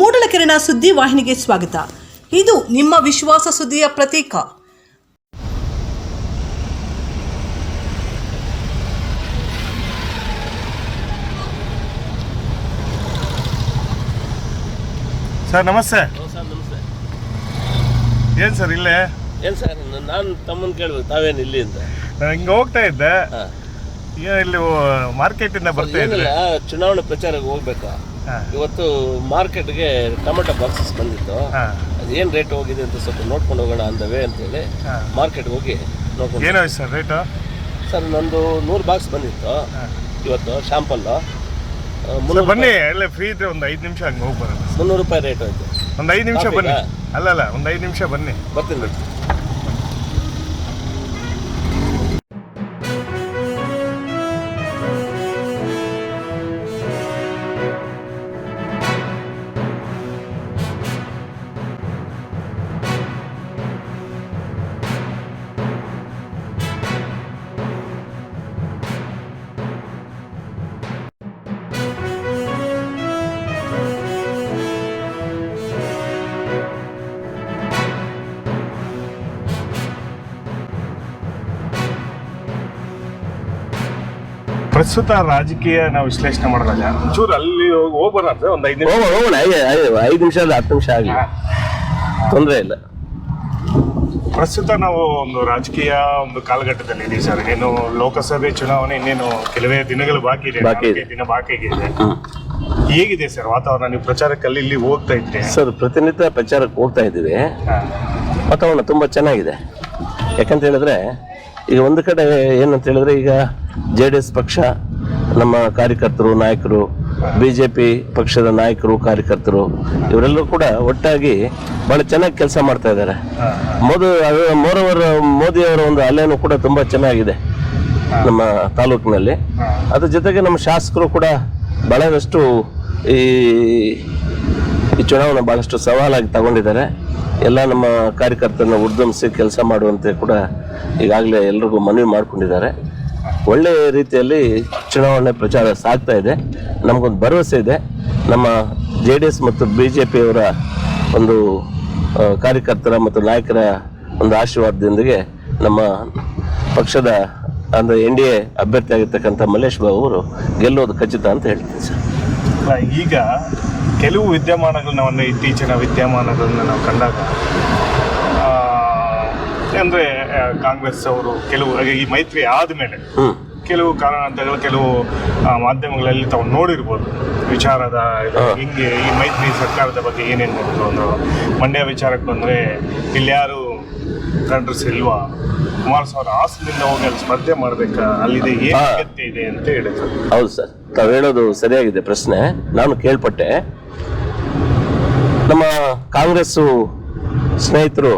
ಮೂಡಲಕೆರೆನ ಸುದ್ದಿ ವಾಹಿನಿಗೆ ಸ್ವಾಗತ. ಇದು ನಿಮ್ಮ ವಿಶ್ವಾಸ ಸುದ್ದಿಯ ಪ್ರತೀಕ. ಸರ್ ನಮಸ್ತೆ. ಸರ್ ನಮಸ್ತೆ. ಏನ್ ಸರ್ ಇಲ್ಲೇ? ಏನು ಸರ್ ನಾನು ತಮ್ಮನ್ನ ಕೇಳ್ಬೇಕು ತಾವೇನು ಇಲ್ಲಿ ಅಂತ? ನಾನು ಹಿಂಗೆ ಹೋಗ್ತಾ ಇದ್ದೆ. ಈಗ ಇಲ್ಲಿ ಮಾರ್ಕೆಟ್ ಇಂದ ಬರ್ತಾ ಇದ್ದೆ ಚುನಾವಣೆ ಪ್ರಚಾರಕ್ಕೆ ಹೋಗ್ಬೇಕು. ಇವತ್ತು ಮಾರ್ಕೆಟ್ಗೆ ಟೊಮೆಟೊ ಬಾಕ್ಸಸ್ ಬಂದಿತ್ತು. ಅದು ಏನು ರೇಟ್ ಹೋಗಿದೆ ಅಂತ ಸ್ವಲ್ಪ ನೋಡ್ಕೊಂಡು ಹೋಗೋಣ ಅಂದವೆ ಅಂತೇಳಿ ಮಾರ್ಕೆಟ್ ಮಾರ್ಕೆಟ್ಗೆ ಹೋಗಿ ನೋಡ್ಕೊಂಡು ಏನೋ ಸರ್ ರೇಟು? ಸರ್ ನಂದು ನೂರು ಬಾಕ್ಸ್ ಬಂದಿತ್ತು. ಇವತ್ತು ಶಾಂಪಲ್ಲು ಮುನ್ನೂರು ಬನ್ನಿ. ಎಲ್ಲ ಫ್ರೀ ಇದ್ರೆ ಒಂದು ಐದು ನಿಮಿಷ ಹಂಗೆ ಹೋಗಿ ಮುನ್ನೂರು ರೂಪಾಯಿ ರೇಟ್ ಆಯ್ತು ಒಂದು ಐದು ನಿಮಿಷ ಬನ್ನಿ. ಅಲ್ಲ ಅಲ್ಲ ಒಂದು ಐದು ನಿಮಿಷ ಬನ್ನಿ. ಬರ್ತೀನಿ. ಪ್ರಸ್ತುತ ರಾಜಕೀಯ ನಾವು ವಿಶ್ಲೇಷಣೆ ಮಾಡಿದಾಗ ಒಂಚೂರು ಅಲ್ಲಿ ಹೋಗಿ ಹೋಗ್ಬರೋಣ ಒಂದು ಐದು ನಿಮಿಷ. ಹೋಗೋಣ ಹೋಗೋಣ ಐದು ನಿಮಿಷ ಅಲ್ಲ ಹತ್ತು ನಿಮಿಷ ಆಗಲಿ. ತೊಂದರೆ ಇಲ್ಲ. ಪ್ರಸ್ತುತ ನಾವು ಒಂದು ರಾಜಕೀಯ ಒಂದು ಕಾಲಘಟ್ಟದಲ್ಲಿ ಇದೀವಿ ಸರ್. ಏನು ಲೋಕಸಭೆ ಚುನಾವಣೆ ಇನ್ನೇನು ಕೆಲವೇ ದಿನಗಳು ಬಾಕಿ ಇದೆ. ಬಾಕಿ ಇದೆ. ನಾಲ್ಕೈದು ದಿನ ಬಾಕಿ ಇದೆ. ಹೇಗಿದೆ ಸರ್ ವಾತಾವರಣ? ನೀವು ಪ್ರಚಾರಕ್ಕೆ ಅಲ್ಲಿ ಇಲ್ಲಿ ಹೋಗ್ತಾ ಇದ್ರಿ. ಸರ್ ಪ್ರತಿನಿತ್ಯ ಪ್ರಚಾರಕ್ಕೆ ಹೋಗ್ತಾ ಇದ್ದೀವಿ. ವಾತಾವರಣ ತುಂಬ ಚೆನ್ನಾಗಿದೆ. ಯಾಕಂತ ಹೇಳಿದ್ರೆ ಈಗ ಒಂದು ಕಡೆ ಏನಂತ ಹೇಳಿದ್ರೆ ಈಗ ಜೆ ಡಿ ಎಸ್ ಪಕ್ಷ, ನಮ್ಮ ಕಾರ್ಯಕರ್ತರು, ನಾಯಕರು ಬಿ ಜೆ ಪಿ ಪಕ್ಷದ ನಾಯಕರು, ಕಾರ್ಯಕರ್ತರು, ಇವರೆಲ್ಲರೂ ಕೂಡ ಒಟ್ಟಾಗಿ ಬಹಳ ಚೆನ್ನಾಗಿ ಕೆಲಸ ಮಾಡ್ತಾ ಇದ್ದಾರೆ. ಮೋದಿ ಮೋರವರ, ಮೋದಿಯವರ ಒಂದು ಅಲೆನೂ ಕೂಡ ತುಂಬ ಚೆನ್ನಾಗಿದೆ ನಮ್ಮ ತಾಲೂಕಿನಲ್ಲಿ. ಅದ್ರ ಜೊತೆಗೆ ನಮ್ಮ ಶಾಸಕರು ಕೂಡ ಬಹಳಷ್ಟು ಈ ಈ ಚುನಾವಣೆ ಬಹಳಷ್ಟು ಸವಾಲಾಗಿ ತಗೊಂಡಿದ್ದಾರೆ. ಎಲ್ಲ ನಮ್ಮ ಕಾರ್ಯಕರ್ತರನ್ನ ಉದ್ಯಮಿಸಿ ಕೆಲಸ ಮಾಡುವಂತೆ ಕೂಡ ಈಗಾಗಲೇ ಎಲ್ರಿಗೂ ಮನವಿ ಮಾಡಿಕೊಂಡಿದ್ದಾರೆ. ಒಳ್ಳೆಯ ರೀತಿಯಲ್ಲಿ ಚುನಾವಣೆ ಪ್ರಚಾರ ಸಾಗ್ತಾ ಇದೆ. ನಮಗೊಂದು ಭರವಸೆ ಇದೆ. ನಮ್ಮ ಜೆ ಡಿ ಎಸ್ ಮತ್ತು ಬಿ ಜೆ ಪಿಯವರ ಒಂದು ಕಾರ್ಯಕರ್ತರ ಮತ್ತು ನಾಯಕರ ಒಂದು ಆಶೀರ್ವಾದದೊಂದಿಗೆ ನಮ್ಮ ಪಕ್ಷದ, ಅಂದರೆ ಎನ್ ಡಿ ಎ ಅಭ್ಯರ್ಥಿ ಆಗಿರ್ತಕ್ಕಂಥ ಮಲ್ಲೇಶ್ ಬಾಬು ಅವರು ಗೆಲ್ಲೋದು ಖಚಿತ ಅಂತ ಹೇಳ್ತೀನಿ ಸರ್. ಈಗ ಕೆಲವು ವಿದ್ಯಮಾನಗಳನ್ನ ಒಂದು ಇತ್ತೀಚಿನ ವಿದ್ಯಮಾನಗಳನ್ನ ನಾವು ಕಂಡಾಗ ಅಂದ್ರೆ ಕಾಂಗ್ರೆಸ್ ಅವರು ಕೆಲವು ಈ ಮೈತ್ರಿ ಆದಮೇಲೆ ಕೆಲವು ಕಾರಣಾಂತರಗಳು ಕೆಲವು ಮಾಧ್ಯಮಗಳಲ್ಲಿ ತಾವು ನೋಡಿರ್ಬೋದು. ವಿಚಾರದ ಹಿಂಗೆ ಈ ಮೈತ್ರಿ ಸರ್ಕಾರದ ಬಗ್ಗೆ ಏನೇನು ನೋಡಿದ್ರು ಒಂದು ಮಂಡ್ಯ ವಿಚಾರಕ್ಕೆ ಬಂದ್ರೆ ಇಲ್ಲಿ ಯಾರು ಕಾಂಗ್ರೆಸ್ ಇಲ್ವಾ ಕುಮಾರಸ್ವಾಮಿ ಹಾಸನದಿಂದ ಹೋಗಿ ಅಲ್ಲಿ ಸ್ಪರ್ಧೆ ಮಾಡ್ಬೇಕಾ ಅಲ್ಲಿದೆ ಏನು. ಅಗತ್ಯ ಇದೆ ಅಂತ ಹೇಳಿದ್ರು. ಹೌದು ಸರ್. ತಾವು ಹೇಳೋದು ಸರಿಯಾಗಿದೆ ಪ್ರಶ್ನೆ. ನಾನು ಕೇಳ್ಪಟ್ಟೆ. ನಮ್ಮ ಕಾಂಗ್ರೆಸ್ಸು ಸ್ನೇಹಿತರು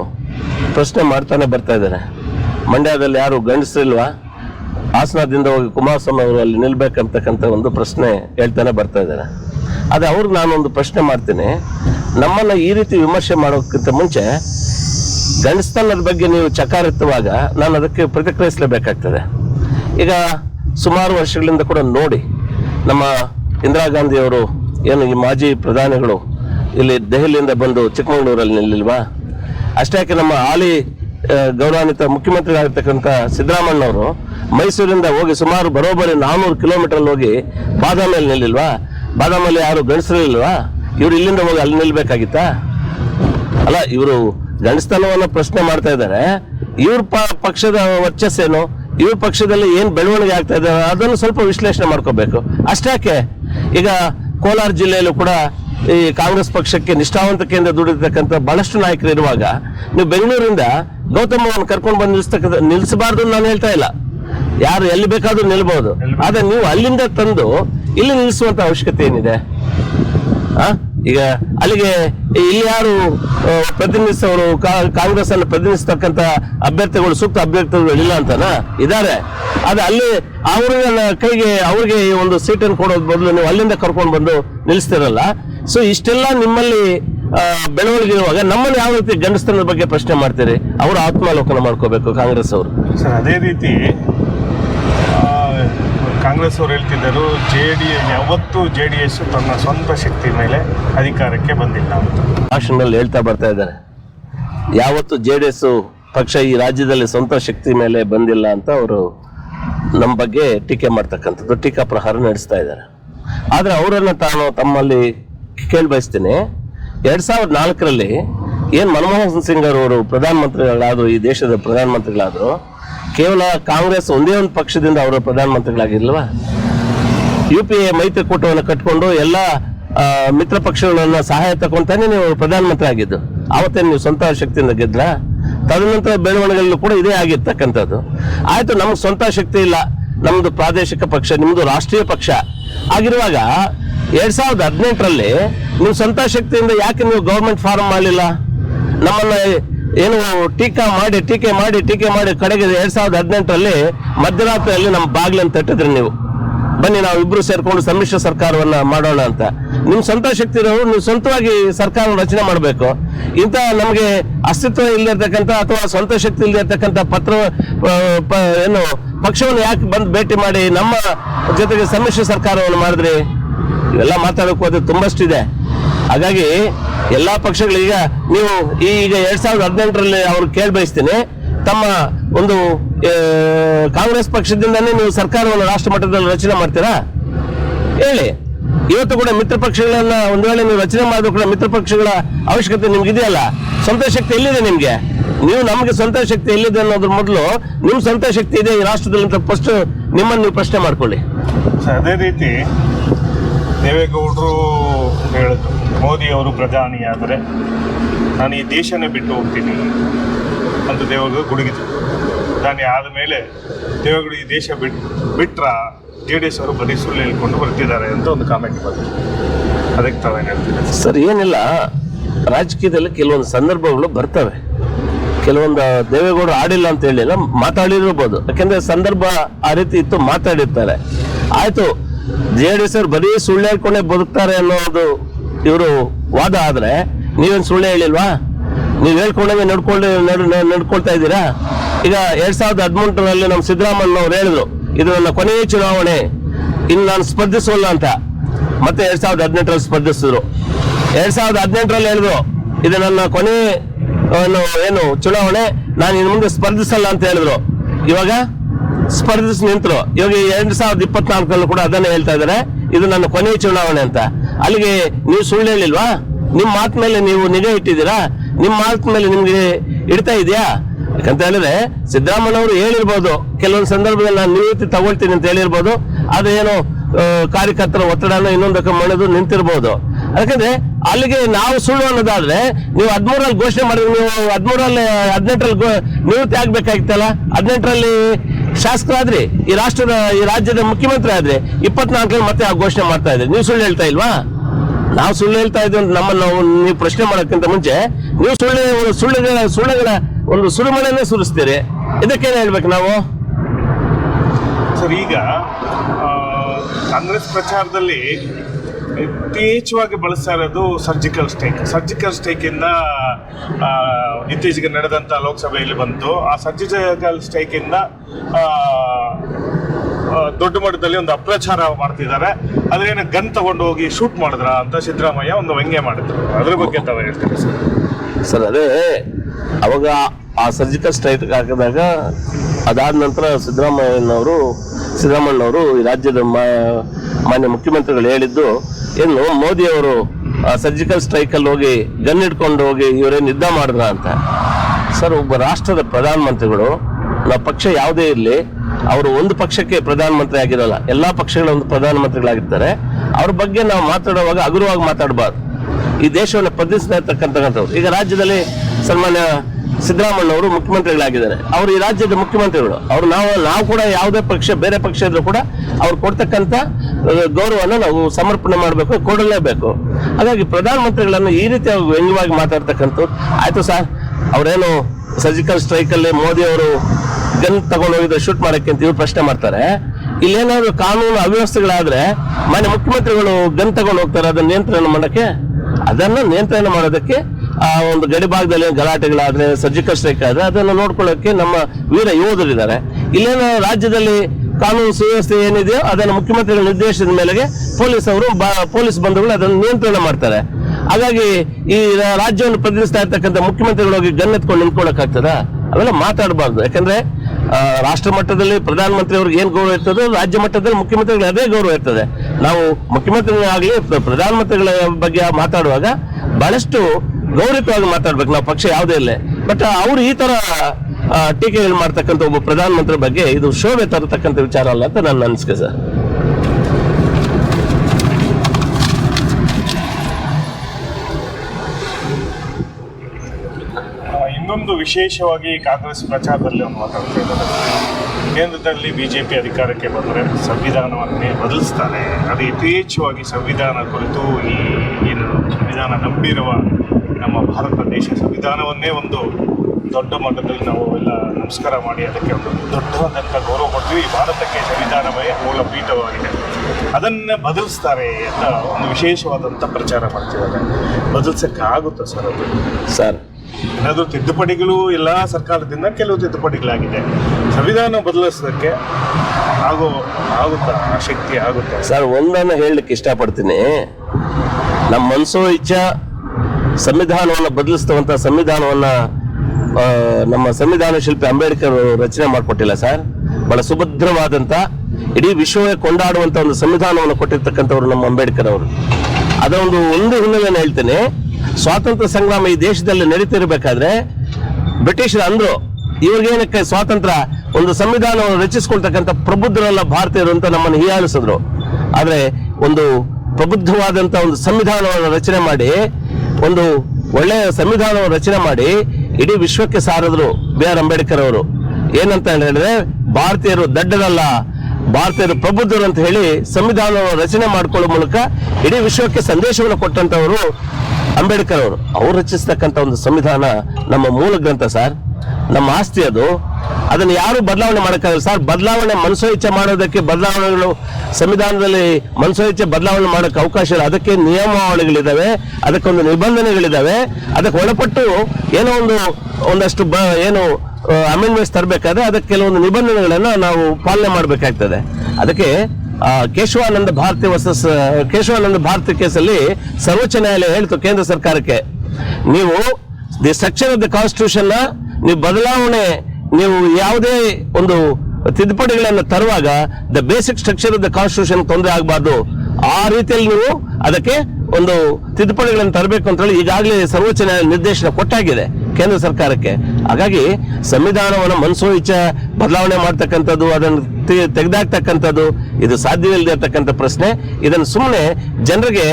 ಪ್ರಶ್ನೆ ಮಾಡ್ತಾನೆ ಬರ್ತಾ ಇದ್ದಾರೆ. ಮಂಡ್ಯದಲ್ಲಿ ಯಾರು ಗಂಡಸಿಲ್ವಾ? ಹಾಸನದಿಂದ ಹೋಗಿ ಕುಮಾರಸ್ವಾಮಿ ಅವರು ಅಲ್ಲಿ ನಿಲ್ಬೇಕಂತಕ್ಕಂಥ ಒಂದು ಪ್ರಶ್ನೆ ಹೇಳ್ತಾನೆ ಬರ್ತಾ ಇದ್ದಾರೆ. ಅದೇ ಅವ್ರಿಗೆ ನಾನೊಂದು ಪ್ರಶ್ನೆ ಮಾಡ್ತೀನಿ. ನಮ್ಮನ್ನು ಈ ರೀತಿ ವಿಮರ್ಶೆ ಮಾಡೋಕ್ಕಿಂತ ಮುಂಚೆ ಗಂಡಸ್ತನದ ಬಗ್ಗೆ ನೀವು ಚಕಾರೆತ್ತುವಾಗ ನಾನು ಅದಕ್ಕೆ ಪ್ರತಿಕ್ರಿಯಿಸಲೇಬೇಕಾಗ್ತದೆ. ಈಗ ಸುಮಾರು ವರ್ಷಗಳಿಂದ ಕೂಡ ನೋಡಿ ನಮ್ಮ ಇಂದಿರಾ ಗಾಂಧಿಯವರು ಏನು ಈ ಮಾಜಿ ಪ್ರಧಾನಿಗಳು ಇಲ್ಲಿ ದೆಹಲಿಯಿಂದ ಬಂದು ಚಿಕ್ಕಮಗಳೂರಲ್ಲಿ ನಿಲ್ಲಿಲ್ವಾ? ಅಷ್ಟೇ ನಮ್ಮ ಹಾಲಿ ಗೌರವಾನ್ವಿತ ಮುಖ್ಯಮಂತ್ರಿಗಳಾಗಿರ್ತಕ್ಕಂಥ ಸಿದ್ದರಾಮಣ್ಣವರು ಮೈಸೂರಿಂದ ಹೋಗಿ ಸುಮಾರು ಬರೋಬ್ಬರಿ ನಾನ್ನೂರು ಕಿಲೋಮೀಟರ್ ಹೋಗಿ ಬಾದಾಮಿಯಲ್ಲಿ ನಿಲ್ಲಿಲ್ವಾ? ಬಾದಾಮಿಯಲ್ಲಿ ಯಾರು ಗಂಡಸರಿಲ್ವಾ? ಇವರು ಇಲ್ಲಿಂದ ಹೋಗಿ ಅಲ್ಲಿ ನಿಲ್ಬೇಕಾಗಿತ್ತಾ? ಅಲ್ಲ, ಇವರು ಗಂಡಸ್ತನವನ್ನ ಪ್ರಶ್ನೆ ಮಾಡ್ತಾ ಇದ್ದಾರೆ. ಇವ್ರ ಪಕ್ಷದ ವರ್ಚಸ್ಸೇನು? ಇವ್ರ ಪಕ್ಷದಲ್ಲಿ ಏನ್ ಬೆಳವಣಿಗೆ ಆಗ್ತಾ ಇದೆ ಅದನ್ನು ಸ್ವಲ್ಪ ವಿಶ್ಲೇಷಣೆ ಮಾಡ್ಕೋಬೇಕು. ಅಷ್ಟಾಕೆ ಈಗ ಕೋಲಾರ ಜಿಲ್ಲೆಯಲ್ಲೂ ಕೂಡ ಈ ಕಾಂಗ್ರೆಸ್ ಪಕ್ಷಕ್ಕೆ ನಿಷ್ಠಾವಂತಕೆಯಿಂದ ದುಡಿತಕ್ಕಂಥ ಬಹಳಷ್ಟು ನಾಯಕರು ಇರುವಾಗ ನೀವು ಬೆಂಗಳೂರಿಂದ ಗೌತಮ್ ಅವನ್ನ ಕರ್ಕೊಂಡು ಬಂದು ನಿಲ್ಲಿಸ್ತಕ್ಕಂಥ ನಿಲ್ಲಿಸಬಾರ್ದು ನಾನು ಹೇಳ್ತಾ ಇಲ್ಲ. ಯಾರು ಎಲ್ಲಿ ಬೇಕಾದ್ರೂ ನಿಲ್ಬಹುದು ಆದ್ರೆ ನೀವು ಅಲ್ಲಿಂದ ತಂದು ಇಲ್ಲಿ ನಿಲ್ಲಿಸುವಂತ ಅವಶ್ಯಕತೆ ಏನಿದೆ? ಆ? ಈಗ ಅಲ್ಲಿಗೆ ಇಲ್ಲಿ ಯಾರು ಪ್ರತಿನಿಧಿಸೋರು ಕಾಂಗ್ರೆಸ್ ಅನ್ನು ಪ್ರತಿನಿಧಿಸತಕ್ಕಂತ ಅಭ್ಯರ್ಥಿಗಳು, ಸೂಕ್ತ ಅಭ್ಯರ್ಥಿಗಳು ಇಲ್ಲ ಅಂತನಾ? ಇದಾರೆ ಆದ್ರೆ ಅಲ್ಲಿ ಅವ್ರ ಕೈಗೆ, ಅವ್ರಿಗೆ ಈ ಒಂದು ಸೀಟನ್ನು ಕೊಡೋದ್ ಬದಲು ನೀವು ಅಲ್ಲಿಂದ ಕರ್ಕೊಂಡು ಬಂದು ನಿಲ್ಲಿಸ್ತಿರಲ್ಲ. ಸೊ ಇಷ್ಟೆಲ್ಲ ನಿಮ್ಮಲ್ಲಿ ಬೆಳವಣಿಗೆ ಇರುವಾಗ ನಮ್ಮನ್ನು ಯಾವ ರೀತಿ ಗಂಡಸ್ತನದ ಬಗ್ಗೆ ಪ್ರಶ್ನೆ ಮಾಡ್ತೀರಿ? ಅವರು ಆತ್ಮಾವಲೋಕನ ಮಾಡ್ಕೋಬೇಕು ಕಾಂಗ್ರೆಸ್ ಅವರು ಸರ್, ಅದೇ ರೀತಿ ಕಾಂಗ್ರೆಸ್ ಅವರು ಹೇಳ್ತಿದ್ದರು, ಜೆ ಡಿ ಯಾವತ್ತೂ ಜೆ ಡಿ ಎಸ್ ತನ್ನ ಸ್ವಂತ ಶಕ್ತಿ ಮೇಲೆ ಅಧಿಕಾರಕ್ಕೆ ಬಂದಿಲ್ಲ ಅಂತ. ಭಾಷಣದಲ್ಲಿ ಹೇಳ್ತಾ ಬರ್ತಾ ಇದ್ದಾರೆ ಯಾವತ್ತು ಜೆ ಡಿ ಎಸ್ ಪಕ್ಷ ಈ ರಾಜ್ಯದಲ್ಲಿ ಸ್ವಂತ ಶಕ್ತಿ ಮೇಲೆ ಬಂದಿಲ್ಲ ಅಂತ ಅವರು ನಮ್ಮ ಬಗ್ಗೆ ಟೀಕೆ ಮಾಡ್ತಕ್ಕಂಥದ್ದು, ಟೀಕಾ ಪ್ರಹಾರ ನಡೆಸ್ತಾ ಇದ್ದಾರೆ. ಆದರೆ ಅವರನ್ನು ತಾನು ತಮ್ಮಲ್ಲಿ ಕೇಳಿ ಬಯಸ್ತೀನಿ, ಎರಡ್ ಸಾವಿರದ ನಾಲ್ಕರಲ್ಲಿ ಏನು ಮನಮೋಹನ್ ಸಿಂಗ್ ಅವರು ಪ್ರಧಾನಮಂತ್ರಿಗಳಾದರು, ಈ ದೇಶದ ಪ್ರಧಾನಮಂತ್ರಿಗಳಾದ್ರು ಕೇವಲ ಕಾಂಗ್ರೆಸ್ ಒಂದೇ ಒಂದು ಪಕ್ಷದಿಂದ ಅವರು ಪ್ರಧಾನಮಂತ್ರಿಗಳಾಗಿಲ್ವಾ ಯು ಪಿ ಎ ಮೈತ್ರಿಕೂಟವನ್ನು ಕಟ್ಕೊಂಡು ಎಲ್ಲ ಮಿತ್ರ ಪಕ್ಷಗಳನ್ನ ಸಹಾಯ ತಗೊಂತಾನೆ ನೀವು ಪ್ರಧಾನಮಂತ್ರಿ ಆಗಿದ್ದು. ಅವತ್ತೇ ನೀವು ಸ್ವಂತ ಶಕ್ತಿಯಿಂದ ಗೆದ್ರ ತದನಂತರ ಬೆಳವಣಿಗೆಯಲ್ಲೂ ಕೂಡ ಇದೇ ಆಗಿರ್ತಕ್ಕಂಥದ್ದು. ಆಯಿತು, ನಮ್ಗೆ ಸ್ವಂತ ಶಕ್ತಿ ಇಲ್ಲ. ನಮ್ಮದು ಪ್ರಾದೇಶಿಕ ಪಕ್ಷ ನಿಮ್ಮದು ರಾಷ್ಟ್ರೀಯ ಪಕ್ಷ. ಆಗಿರುವಾಗ ಎರಡ್ ಸಾವಿರದ ಹದಿನೆಂಟರಲ್ಲಿ ನೀವು ಸ್ವಂತ ಶಕ್ತಿಯಿಂದ ಯಾಕೆ ನೀವು ಗೌರ್ಮೆಂಟ್ ಫಾರ್ಮ್ ಮಾಡಲಿಲ್ಲ? ನಮ್ಮನ್ನ ಏನು ಟೀಕಾ ಮಾಡಿ, ಟೀಕೆ ಮಾಡಿ ಟೀಕೆ ಮಾಡಿ ಕಡೆಗೆ ಎರಡ್ ಸಾವಿರದ ಹದಿನೆಂಟರಲ್ಲಿ ಮಧ್ಯರಾತ್ರಿಯಲ್ಲಿ ನಮ್ಮ ಬಾಗ್ಲನ್ನು ತಟ್ಟಿದ್ರಿ ನೀವು. ಬನ್ನಿ ನಾವು ಇಬ್ರು ಸೇರ್ಕೊಂಡು ಸಮ್ಮಿಶ್ರ ಸರ್ಕಾರವನ್ನ ಮಾಡೋಣ ಅಂತ. ನಿಮ್ ಸ್ವಂತ ಶಕ್ತಿ ಇರೋರು, ನೀವು ಸ್ವಂತವಾಗಿ ಸರ್ಕಾರ ರಚನೆ ಮಾಡಬೇಕು. ಇಂತ ನಮಗೆ ಅಸ್ತಿತ್ವ ಇಲ್ಲದಿರ್ತಕ್ಕಂಥ ಅಥವಾ ಸ್ವಂತ ಶಕ್ತಿ ಇಲ್ಲದಿರ್ತಕ್ಕಂಥ ಪತ್ರ ಏನು, ಪಕ್ಷವನ್ನು ಯಾಕೆ ಬಂದು ಭೇಟಿ ಮಾಡಿ ನಮ್ಮ ಜೊತೆಗೆ ಸಮ್ಮಿಶ್ರ ಸರ್ಕಾರವನ್ನು ಮಾಡಿದ್ರಿ? ಇವೆಲ್ಲ ಮಾತಾಡೋಕೆ ಹೋದ್ರೆ ತುಂಬಷ್ಟಿದೆ. ಹಾಗಾಗಿ ಎಲ್ಲಾ ಪಕ್ಷಗಳು ಈಗ ನೀವು ಈಗ ಎರಡ್ ಸಾವಿರದ ಹದಿನೆಂಟರಲ್ಲಿ ಅವ್ರು ಕೇಳಿ ಬಯಸ್ತೀನಿ, ತಮ್ಮ ಒಂದು ಕಾಂಗ್ರೆಸ್ ಪಕ್ಷದಿಂದಾನೇ ನೀವು ಸರ್ಕಾರವನ್ನು ರಾಷ್ಟ್ರ ಮಟ್ಟದಲ್ಲಿ ರಚನೆ ಮಾಡ್ತೀರಾ? ಹೇಳಿ. ಇವತ್ತು ಕೂಡ ಮಿತ್ರ ಪಕ್ಷಗಳನ್ನ ಒಂದು ವೇಳೆ ನೀವು ರಚನೆ ಮಾಡಿದ್ರು ಕೂಡ ಮಿತ್ರ ಪಕ್ಷಗಳ ಅವಶ್ಯಕತೆ ನಿಮ್ಗಿದೆಯಲ್ಲ? ಸ್ವಂತ ಶಕ್ತಿ ಎಲ್ಲಿದೆ ನಿಮ್ಗೆ? ನೀವು ನಮಗೆ ಸ್ವಂತ ಶಕ್ತಿ ಎಲ್ಲಿದೆ ಅನ್ನೋದ್ರ ಮೊದಲು ನಿಮ್ ಸ್ವಂತ ಶಕ್ತಿ ಇದೆ ಈ ರಾಷ್ಟ್ರದಲ್ಲಿ ಅಂತ ಫಸ್ಟ್ ನಿಮ್ಮನ್ನು ನೀವು ಪ್ರಶ್ನೆ ಮಾಡ್ಕೊಳ್ಳಿ. ಅದೇ ರೀತಿ ದೇವೇಗೌಡರು ಹೇಳಿದ್ರು. ಮೋದಿ ಅವರು ಪ್ರಧಾನಿ ಆದರೆ ನಾನು ಈ ದೇಶನೇ ಬಿಟ್ಟು ಹೋಗ್ತೀನಿ ಅಂತ ದೇವರು ಗುಡುಗಿದ್ರು ಪ್ರಧಾನಿ ಆದ ಮೇಲೆ ದೇವೇಗೌಡರು ಈ ದೇಶ ಬಿಟ್, ಬಿಟ್ರ ಜೆ ಡಿ ಎಸ್ ಅವರು ಬರೀ ಸುಳ್ಳು ಹೇಳ್ಕೊಂಡು ಬರ್ತಿದ್ದಾರೆ ಅಂತ ಒಂದು ಕಾಮೆಂಟ್ ಬಂತು. ಅದಕ್ಕೆ ತಾವೇನು ಹೇಳ್ತೀನಿ. ಸರ್, ಏನಿಲ್ಲ. ರಾಜಕೀಯದಲ್ಲಿ ಕೆಲವೊಂದು ಸಂದರ್ಭಗಳು ಬರ್ತವೆ. ಕೆಲವೊಂದು ದೇವೇಗೌಡರು ಆಡಿಲ್ಲ ಅಂತ ಹೇಳಿಲ್ಲ ಮಾತಾಡಿರ್ಬೋದು. ಯಾಕೆಂದ್ರೆ ಸಂದರ್ಭ ಆ ರೀತಿ ಇತ್ತು, ಮಾತಾಡಿರ್ತಾರೆ. ಆಯ್ತು, ಜೆ ಡಿ ಎಸ್ ಅವ್ರು ಬರೀ ಸುಳ್ಳು ಹೇಳ್ಕೊಂಡೇ ಬದುಕ್ತಾರೆ ಅನ್ನೋದು ಇವರು ವಾದ ಆದ್ರೆ ನೀವೇನು ಸುಳ್ಳು ಹೇಳಿಲ್ವಾ? ನೀವು ಹೇಳ್ಕೊಂಡಂಗೆ ನಡ್ಕೊಂಡು ನಡ್- ನಡ್- ನಡ್ಕೊಳ್ತಾ ಇದ್ದೀರಾ? ಈಗ ಎರಡ್ ಸಾವಿರದ ಹದಿನೆಂಟರಲ್ಲಿ ನಮ್ಮ ಸಿದ್ದರಾಮಯ್ಯನವ್ರು ಹೇಳಿದ್ರು, ಇದು ನನ್ನ ಕೊನೆಯ ಚುನಾವಣೆ, ಇನ್ನು ನಾನು ಸ್ಪರ್ಧಿಸೋಲ್ಲ ಅಂತ. ಮತ್ತೆ ಎರಡ್ ಸಾವಿರದ ಹದಿನೆಂಟರಲ್ಲಿ ಸ್ಪರ್ಧಿಸಿದ್ರು. ಎರಡ್ ಸಾವಿರದ ಹದಿನೆಂಟರಲ್ಲಿ ಹೇಳಿದ್ರು, ಇದು ನನ್ನ ಕೊನೆ ಏನು ಚುನಾವಣೆ, ನಾನು ಇನ್ನು ಮುಂದೆ ಸ್ಪರ್ಧಿಸಲ್ಲ ಅಂತ ಹೇಳಿದ್ರು. ಇವಾಗ ಸ್ಪರ್ಧಿಸಿ ನಿಂತರು. ಇವಾಗ ಎರಡ್ ಸಾವಿರದ ಇಪ್ಪತ್ನಾಲ್ಕರಲ್ಲೂ ಕೂಡ ಅದನ್ನೇ ಹೇಳ್ತಾ ಇದ್ದಾರೆ, ಇದು ನನ್ನ ಕೊನೆಯ ಚುನಾವಣೆ ಅಂತ. ಅಲ್ಲಿಗೆ ನೀವು ಸುಳ್ಳು ಹೇಳಿಲ್ವಾ? ನಿಮ್ಮ ಮಾತು ಮೇಲೆ ನೀವು ನಿಗಾ ಇಟ್ಟಿದ್ದೀರಾ? ನಿಮ್ಮ ಮಾತು ಮೇಲೆ ನಿಮ್ಗೆ ಇಡ್ತಾ ಇದೆಯಾ? ಯಾಕಂತ ಹೇಳಿದ್ರೆ ಸಿದ್ದರಾಮಯ್ಯ ಅವರು ಹೇಳಿರ್ಬೋದು, ಕೆಲವೊಂದು ಸಂದರ್ಭದಲ್ಲಿ ನಾನು ನಿವೃತ್ತಿ ತಗೊಳ್ತೀನಿ ಅಂತ ಹೇಳಿರ್ಬೋದು, ಆದ್ರೆ ಏನು ಕಾರ್ಯಕರ್ತರ ಒತ್ತಡನ ಇನ್ನೊಂದಕ್ಕೆ ಮಣಿದು ನಿಂತಿರ್ಬೋದು. ಯಾಕಂದ್ರೆ ಅಲ್ಲಿಗೆ ನಾವು ಸುಳ್ಳು ಅನ್ನೋದಾದ್ರೆ ನೀವು ಹದಿಮೂರಲ್ಲಿ ಘೋಷಣೆ ಮಾಡಿದ್ರೆ ನೀವು ಹದಿಮೂರಲ್ಲಿ ಹದಿನೆಂಟರಲ್ಲಿ ನಿವೃತ್ತಿ ಆಗ್ಬೇಕಾಗಿತ್ತಲ್ಲ ಹದಿನೆಂಟರಲ್ಲಿ ಶಾಸಕರಾದ್ರಿ, ಈ ರಾಷ್ಟ್ರದ, ಈ ರಾಜ್ಯದ ಮುಖ್ಯಮಂತ್ರಿ ಆದ್ರೆ ಇಪ್ಪತ್ನಾಲ್ಕರಲ್ಲಿ ಮತ್ತೆ ಆ ಘೋಷಣೆ ಮಾಡ್ತಾ ಇದ್ರೆ ನೀವು ಸುಳ್ಳು ಹೇಳ್ತಾ ಇಲ್ವಾ? ನಾವು ಸುಳ್ಳು ಹೇಳ್ತಾ ಇದ್ದೀವಿ ಅಂತ ನಮ್ಮನ್ನು ನಾವು ಪ್ರಶ್ನೆ ಮಾಡೋಕ್ಕಿಂತ ಮುಂಚೆ, ನೀವು ಸುಳ್ಳು ಸುಳ್ಳುಗಳ ಸುಳ್ಳುಗಳ ಒಂದು ಸುರುಮಳೆನೇ ಸುರಿಸ್ತೀರಿ. ಇದಕ್ಕೇನು ಹೇಳ್ಬೇಕು ನಾವು? ಸರ್, ಈಗ ಕಾಂಗ್ರೆಸ್ ಪ್ರಚಾರದಲ್ಲಿ ಯಥೇಚ್ಛವಾಗಿ ಬಳಸ್ತಾ ಇರೋದು ಸರ್ಜಿಕಲ್ ಸ್ಟ್ರೈಕ್ ಸರ್ಜಿಕಲ್ ಸ್ಟೈಕಿಂದ ಇತ್ತೀಚೆಗೆ ನಡೆದಂಥ ಲೋಕಸಭೆಯಲ್ಲಿ ಬಂತು. ಆ ಸರ್ಜಿಕಲ್ ಆ, ದೊಡ್ಡ ಮಟ್ಟದಲ್ಲಿ ಒಂದು ಅಪ್ರಚಾರ ಮಾಡ್ತಿದ್ದಾರೆ. ಅದ್ರೇನು ಗನ್ ತಗೊಂಡು ಹೋಗಿ ಶೂಟ್ ಮಾಡಿದ್ರ ಅಂತ ಸಿದ್ದರಾಮಯ್ಯ ಒಂದು ವ್ಯಂಗ್ಯ ಮಾಡಿದ್ರು. ಅದ್ರ ಬಗ್ಗೆ ತಾವ ಹೇಳ್ತೀರಿ ಸರ್? ಸರ್ ಅದೇ ಅವಾಗ ಆ ಸರ್ಜಿಕಲ್ ಸ್ಟ್ರೈಕ್ ಹಾಕಿದಾಗ ಅದಾದ ನಂತರ ಸಿದ್ದರಾಮಯ್ಯನವರು ಈ ರಾಜ್ಯದ ಮಾನ್ಯ ಮುಖ್ಯಮಂತ್ರಿಗಳು ಹೇಳಿದ್ದು ಏನು ಮೋದಿ ಅವರು ಸರ್ಜಿಕಲ್ ಸ್ಟ್ರೈಕ್ ಅಲ್ಲಿ ಹೋಗಿ ಗನ್ ಹಿಡ್ಕೊಂಡು ಹೋಗಿ ಇವರೇನು ಯುದ್ಧ ಮಾಡಿದ್ರ ಅಂತ. ಸರ್, ಒಬ್ಬ ರಾಷ್ಟ್ರದ ಪ್ರಧಾನಮಂತ್ರಿಗಳು ನಾವು ಪಕ್ಷ ಯಾವುದೇ ಇರಲಿ, ಅವರು ಒಂದು ಪಕ್ಷಕ್ಕೆ ಪ್ರಧಾನಮಂತ್ರಿ ಆಗಿರಲ್ಲ, ಎಲ್ಲಾ ಪಕ್ಷಗಳ ಒಂದು ಪ್ರಧಾನಮಂತ್ರಿಗಳಾಗಿರ್ತಾರೆ. ಅವ್ರ ಬಗ್ಗೆ ನಾವು ಮಾತಾಡುವಾಗ ಹಗುರವಾಗಿ ಮಾತಾಡಬಾರ್ದು. ಈ ದೇಶವನ್ನು ಪ್ರತಿನಿಧಿಸ್ತಾ ಇರ್ತಕ್ಕಂಥವ್ರು. ಈಗ ರಾಜ್ಯದಲ್ಲಿ ಸನ್ಮಾನ್ಯ ಸಿದ್ದರಾಮಯ್ಯ ಅವರು ಮುಖ್ಯಮಂತ್ರಿಗಳಾಗಿದ್ದಾರೆ. ಅವರು ಈ ರಾಜ್ಯದ ಮುಖ್ಯಮಂತ್ರಿಗಳು. ಅವರು ನಾವು ನಾವು ಕೂಡ ಯಾವುದೇ ಪಕ್ಷ, ಬೇರೆ ಪಕ್ಷ ಇದ್ರೂ ಕೂಡ ಅವ್ರು ಕೊಡ್ತಕ್ಕಂಥ ಗೌರವವನ್ನು ನಾವು ಸಮರ್ಪಣೆ ಮಾಡಬೇಕು, ಕೊಡಲೇಬೇಕು. ಹಾಗಾಗಿ ಪ್ರಧಾನಮಂತ್ರಿಗಳನ್ನು ಈ ರೀತಿ ವ್ಯಂಗ್ಯವಾಗಿ ಮಾತಾಡ್ತಕ್ಕಂಥದ್ದು ಆಯ್ತು ಸರ್, ಅವರೇನು ಸರ್ಜಿಕಲ್ ಸ್ಟ್ರೈಕ್ ಅಲ್ಲಿ ಮೋದಿ ಅವರು ಗನ್ ತಗೊಂಡು ಹೋಗಿದ್ರೆ ಶೂಟ್ ಮಾಡಕ್ಕೆ ಅಂತ ಇವ್ರು ಪ್ರಶ್ನೆ ಮಾಡ್ತಾರೆ. ಇಲ್ಲೇನಾದ್ರೂ ಕಾನೂನು ಅವ್ಯವಸ್ಥೆಗಳಾದ್ರೆ ಮಾನ್ಯ ಮುಖ್ಯಮಂತ್ರಿಗಳು ಗನ್ ತಗೊಂಡು ಹೋಗ್ತಾರೆ, ಅದನ್ನ ನಿಯಂತ್ರಣ ಮಾಡಕ್ಕೆ? ಅದನ್ನ ನಿಯಂತ್ರಣ ಮಾಡೋದಕ್ಕೆ ಆ ಒಂದು ಗಡಿ ಭಾಗದಲ್ಲಿ ಗಲಾಟೆಗಳಾದ್ರೆ, ಸರ್ಜಿಕಲ್ ಸ್ಟ್ರೈಕ್ ಆದ್ರೆ, ಅದನ್ನು ನೋಡ್ಕೊಳ್ಳೋಕೆ ನಮ್ಮ ವೀರ ಯೋಧರಿದ್ದಾರೆ. ಇಲ್ಲೇನೋ ರಾಜ್ಯದಲ್ಲಿ ಕಾನೂನು ಸುವ್ಯವಸ್ಥೆ ಏನಿದೆಯೋ, ಅದನ್ನು ಮುಖ್ಯಮಂತ್ರಿಗಳ ನಿರ್ದೇಶನದ ಮೇಲೆಗೆ ಪೊಲೀಸ್ ಅವರು ಪೊಲೀಸ್ ಬಂಧುಗಳು ಅದನ್ನು ನಿಯಂತ್ರಣ ಮಾಡ್ತಾರೆ. ಹಾಗಾಗಿ ಈ ರಾಜ್ಯವನ್ನು ಪ್ರತಿನಿಧಿಸ್ತಾ ಇರ್ತಕ್ಕಂಥ ಮುಖ್ಯಮಂತ್ರಿಗಳು ಹೋಗಿ ಗನ್ನೆತ್ಕೊಂಡು ನಿಂತ್ಕೊಳ್ಳೋಕ್ಕಾಗ್ತದ? ಅವೆಲ್ಲ ಮಾತಾಡಬಾರ್ದು. ಯಾಕಂದ್ರೆ ರಾಷ್ಟ್ರ ಮಟ್ಟದಲ್ಲಿ ಪ್ರಧಾನಮಂತ್ರಿ ಅವ್ರಿಗೆ ಏನ್ ಗೌರವ ಇರ್ತದೋ, ರಾಜ್ಯ ಮಟ್ಟದಲ್ಲಿ ಮುಖ್ಯಮಂತ್ರಿಗಳಿಗೆ ಅದೇ ಗೌರವ ಇರ್ತದೆ. ನಾವು ಮುಖ್ಯಮಂತ್ರಿಗಳಾಗಲಿ, ಪ್ರಧಾನಮಂತ್ರಿಗಳ ಬಗ್ಗೆ ಮಾತಾಡುವಾಗ ಬಹಳಷ್ಟು ಗೌರವವಾಗಿ ಮಾತಾಡ್ಬೇಕು, ನಾವು ಪಕ್ಷ ಯಾವುದೇ ಇಲ್ಲ ಬಟ್ ಅವರು ಈ ತರ ಟೀಕೆಗಳು ಮಾಡ್ತಕ್ಕಂಥ ಒಬ್ಬ ಪ್ರಧಾನಮಂತ್ರಿ ಬಗ್ಗೆ ಇದು ಶೋಭೆ ತರತಕ್ಕಂಥ ವಿಚಾರ ಅಲ್ಲ ಅಂತ ನನ್ನ ಅನಿಸಿಕೆ ಸರ್. ಇನ್ನೊಂದು ವಿಶೇಷವಾಗಿ ಕಾಂಗ್ರೆಸ್ ಪ್ರಚಾರದಲ್ಲಿ ಒಂದು ಮಾತಾಡ್ತಾ ಕೇಂದ್ರದಲ್ಲಿ ಬಿಜೆಪಿ ಅಧಿಕಾರಕ್ಕೆ ಬಂದರೆ ಸಂವಿಧಾನವನ್ನೇ ಬದಲಿಸ್ತಾರೆ. ಅದು ಯಥೇಚ್ಛವಾಗಿ ಸಂವಿಧಾನ ಕುರಿತು ಈ, ಏನು, ಸಂವಿಧಾನ ನಂಬಿರುವ ನಮ್ಮ ಭಾರತ ದೇಶ ಸಂವಿಧಾನವನ್ನೇ ಒಂದು ದೊಡ್ಡ ಮಟ್ಟದಲ್ಲಿ ನಾವು ಎಲ್ಲ ನಮಸ್ಕಾರ ಮಾಡಿ ಅದಕ್ಕೆ ಒಂದು ದೊಡ್ಡವಾದಂಥ ಗೌರವ ಕೊಡ್ತೀವಿ. ಈ ಭಾರತಕ್ಕೆ ಸಂವಿಧಾನವೇ ಮೂಲ ಪೀಠವಾಗಿದೆ. ಅದನ್ನು ಬದಲಿಸ್ತಾರೆ ಅಂತ ಒಂದು ವಿಶೇಷವಾದಂಥ ಪ್ರಚಾರ ಮಾಡ್ತಿದ್ದಾರೆ ಬದಲಿಸೋಕ್ಕಾಗುತ್ತಾ ಸರ್ ಅದು? ಸರ್. ಏನಾದರೂ ತಿದ್ದುಪಡಿಗಳು ಎಲ್ಲ ಸರ್ಕಾರದಿಂದ ಕೆಲವು ತಿದ್ದುಪಡಿಗಳಾಗಿದೆ. ಸಂವಿಧಾನ ಬದಲಿಸೋದಕ್ಕೆ ಆಗೋ ಆಗುತ್ತಾ? ಆ ಶಕ್ತಿ ಆಗುತ್ತೆ? ಸರ್ ಒಂದನ್ನು ಹೇಳಲಿಕ್ಕೆ ಇಷ್ಟಪಡ್ತೀನಿ. ನಮ್ಮ ಮನಸ್ಸು ಇಚ್ಛ ಸಂವಿಧಾನವನ್ನು ಬದಲಿಸ್ತವಂಥ ಸಂವಿಧಾನವನ್ನು ನಮ್ಮ ಸಂವಿಧಾನ ಶಿಲ್ಪಿ ಅಂಬೇಡ್ಕರ್ ರಚನೆ ಮಾಡಿಕೊಟ್ಟಿಲ್ಲ ಸರ್. ಬಹಳ ಸುಭದ್ರವಾದಂಥ ಇಡೀ ವಿಶ್ವವೇ ಕೊಂಡಾಡುವಂಥ ಒಂದು ಸಂವಿಧಾನವನ್ನು ಕೊಟ್ಟಿರ್ತಕ್ಕಂಥವ್ರು ನಮ್ಮ ಅಂಬೇಡ್ಕರ್ ಅವರು. ಅದರ ಒಂದು ಒಂದು ಹಿನ್ನೆಲೆಯನ್ನು ಹೇಳ್ತೇನೆ. ಸ್ವಾತಂತ್ರ್ಯ ಸಂಗ್ರಾಮ ಈ ದೇಶದಲ್ಲಿ ನಡೀತಿರಬೇಕಾದ್ರೆ ಬ್ರಿಟಿಷರು ಅಂದ್ರು, ಇವ್ರಿಗೇನಕ್ಕೆ ಸ್ವಾತಂತ್ರ್ಯ? ಒಂದು ಸಂವಿಧಾನವನ್ನು ರಚಿಸ್ಕೊಳ್ತಕ್ಕಂಥ ಪ್ರಬುದ್ಧರಲ್ಲ ಭಾರತೀಯರು ಅಂತ ನಮ್ಮನ್ನು ಹೀಯಾಳಿಸಿದ್ರು. ಆದರೆ ಒಂದು ಪ್ರಬುದ್ಧವಾದಂಥ ಒಂದು ಸಂವಿಧಾನವನ್ನು ರಚನೆ ಮಾಡಿ ಒಂದು ಒಳ್ಳೆಯ ಸಂವಿಧಾನವನ್ನು ರಚನೆ ಮಾಡಿ ಇಡೀ ವಿಶ್ವಕ್ಕೆ ಸಾರಿದ್ರು ಬಿ ಆರ್ ಅಂಬೇಡ್ಕರ್ ಅವರು. ಏನಂತ ಹೇಳಿದ್ರೆ, ಭಾರತೀಯರು ದಡ್ಡರಲ್ಲ, ಭಾರತೀಯರು ಪ್ರಬುದ್ಧರು ಅಂತ ಹೇಳಿ ಸಂವಿಧಾನವನ್ನು ರಚನೆ ಮಾಡಿಕೊಳ್ಳುವ ಮೂಲಕ ಇಡೀ ವಿಶ್ವಕ್ಕೆ ಸಂದೇಶವನ್ನು ಕೊಟ್ಟಂತವರು ಅಂಬೇಡ್ಕರ್ ಅವರು. ಅವ್ರು ರಚಿಸ್ತಕ್ಕಂಥ ಒಂದು ಸಂವಿಧಾನ ನಮ್ಮ ಮೂಲ ಗ್ರಂಥ ಸರ್. ನಮ್ಮ ಆಸ್ತಿ ಅದು. ಅದನ್ನು ಯಾರು ಬದಲಾವಣೆ ಮಾಡೋಕ್ಕಾಗಲ್ಲ. ಸರ್, ಬದಲಾವಣೆ ಮನಸೋ ಇಚ್ಛೆ ಮಾಡೋದಕ್ಕೆ ಬದಲಾವಣೆಗಳು, ಸಂವಿಧಾನದಲ್ಲಿ ಮನಸೋ ಇಚ್ಛೆ ಬದಲಾವಣೆ ಮಾಡೋಕ್ಕೆ ಅವಕಾಶ ಇಲ್ಲ. ಅದಕ್ಕೆ ನಿಯಮಾವಳಿಗಳಿದ್ದಾವೆ, ಅದಕ್ಕೊಂದು ನಿಬಂಧನೆಗಳಿದ್ದಾವೆ, ಅದಕ್ಕೆ ಒಳಪಟ್ಟು ಏನೋ ಒಂದು, ಒಂದಷ್ಟು ಬ, ಏನು ಅಮೆಂಡ್ಮೆಂಟ್ಸ್ ತರಬೇಕಾದ್ರೆ ಅದಕ್ಕೆ ಕೆಲವೊಂದು ನಿಬಂಧನೆಗಳನ್ನು ನಾವು ಪಾಲನೆ ಮಾಡಬೇಕಾಗ್ತದೆ. ಅದಕ್ಕೆ ಕೇಶವಾನಂದ ಭಾರತಿ ವರ್ಸಸ್, ಕೇಶವಾನಂದ ಭಾರತಿ ಕೇಸಲ್ಲಿ ಸರ್ವೋಚ್ಚ ನ್ಯಾಯಾಲಯ ಹೇಳ್ತು ಕೇಂದ್ರ ಸರ್ಕಾರಕ್ಕೆ. ನೀವು, the structure of the constitution ನೀವು ಬದಲಾವಣೆ ನೀವು ಯಾವುದೇ ಒಂದು ತಿದ್ದುಪಡಿಗಳನ್ನು ತರುವಾಗ the basic structure of the constitution ತೊಂದರೆ ಆಗಬಾರ್ದು. ಆ ರೀತಿಯಲ್ಲಿ ನೀವು ಅದಕ್ಕೆ ಒಂದು ತಿದ್ದುಪಡಿಗಳನ್ನು ತರಬೇಕು ಅಂತ ಹೇಳಿ ಈಗಾಗಲೇ ಸರ್ವೋಚ್ಚ ನಿರ್ದೇಶನ ಕೊಟ್ಟಾಗಿದೆ. ಕೇಂದ್ರ ಸರ್ಕಾರಕ್ಕೆ. ಹಾಗಾಗಿ ಸಂವಿಧಾನವನ್ನು ಮನಸೋ ಇಚ್ಛೆ ಬದಲಾವಣೆ ಮಾಡ್ತಕ್ಕಂಥದ್ದು, ಅದನ್ನು ತೆಗೆದಾಕ್ತಕ್ಕಂಥದ್ದು, ಇದು ಸಾಧ್ಯವಿಲ್ಲದೆ ಇರತಕ್ಕಂಥ ಪ್ರಶ್ನೆ. ಇದನ್ನು ಸುಮ್ಮನೆ ಜನರಿಗೆ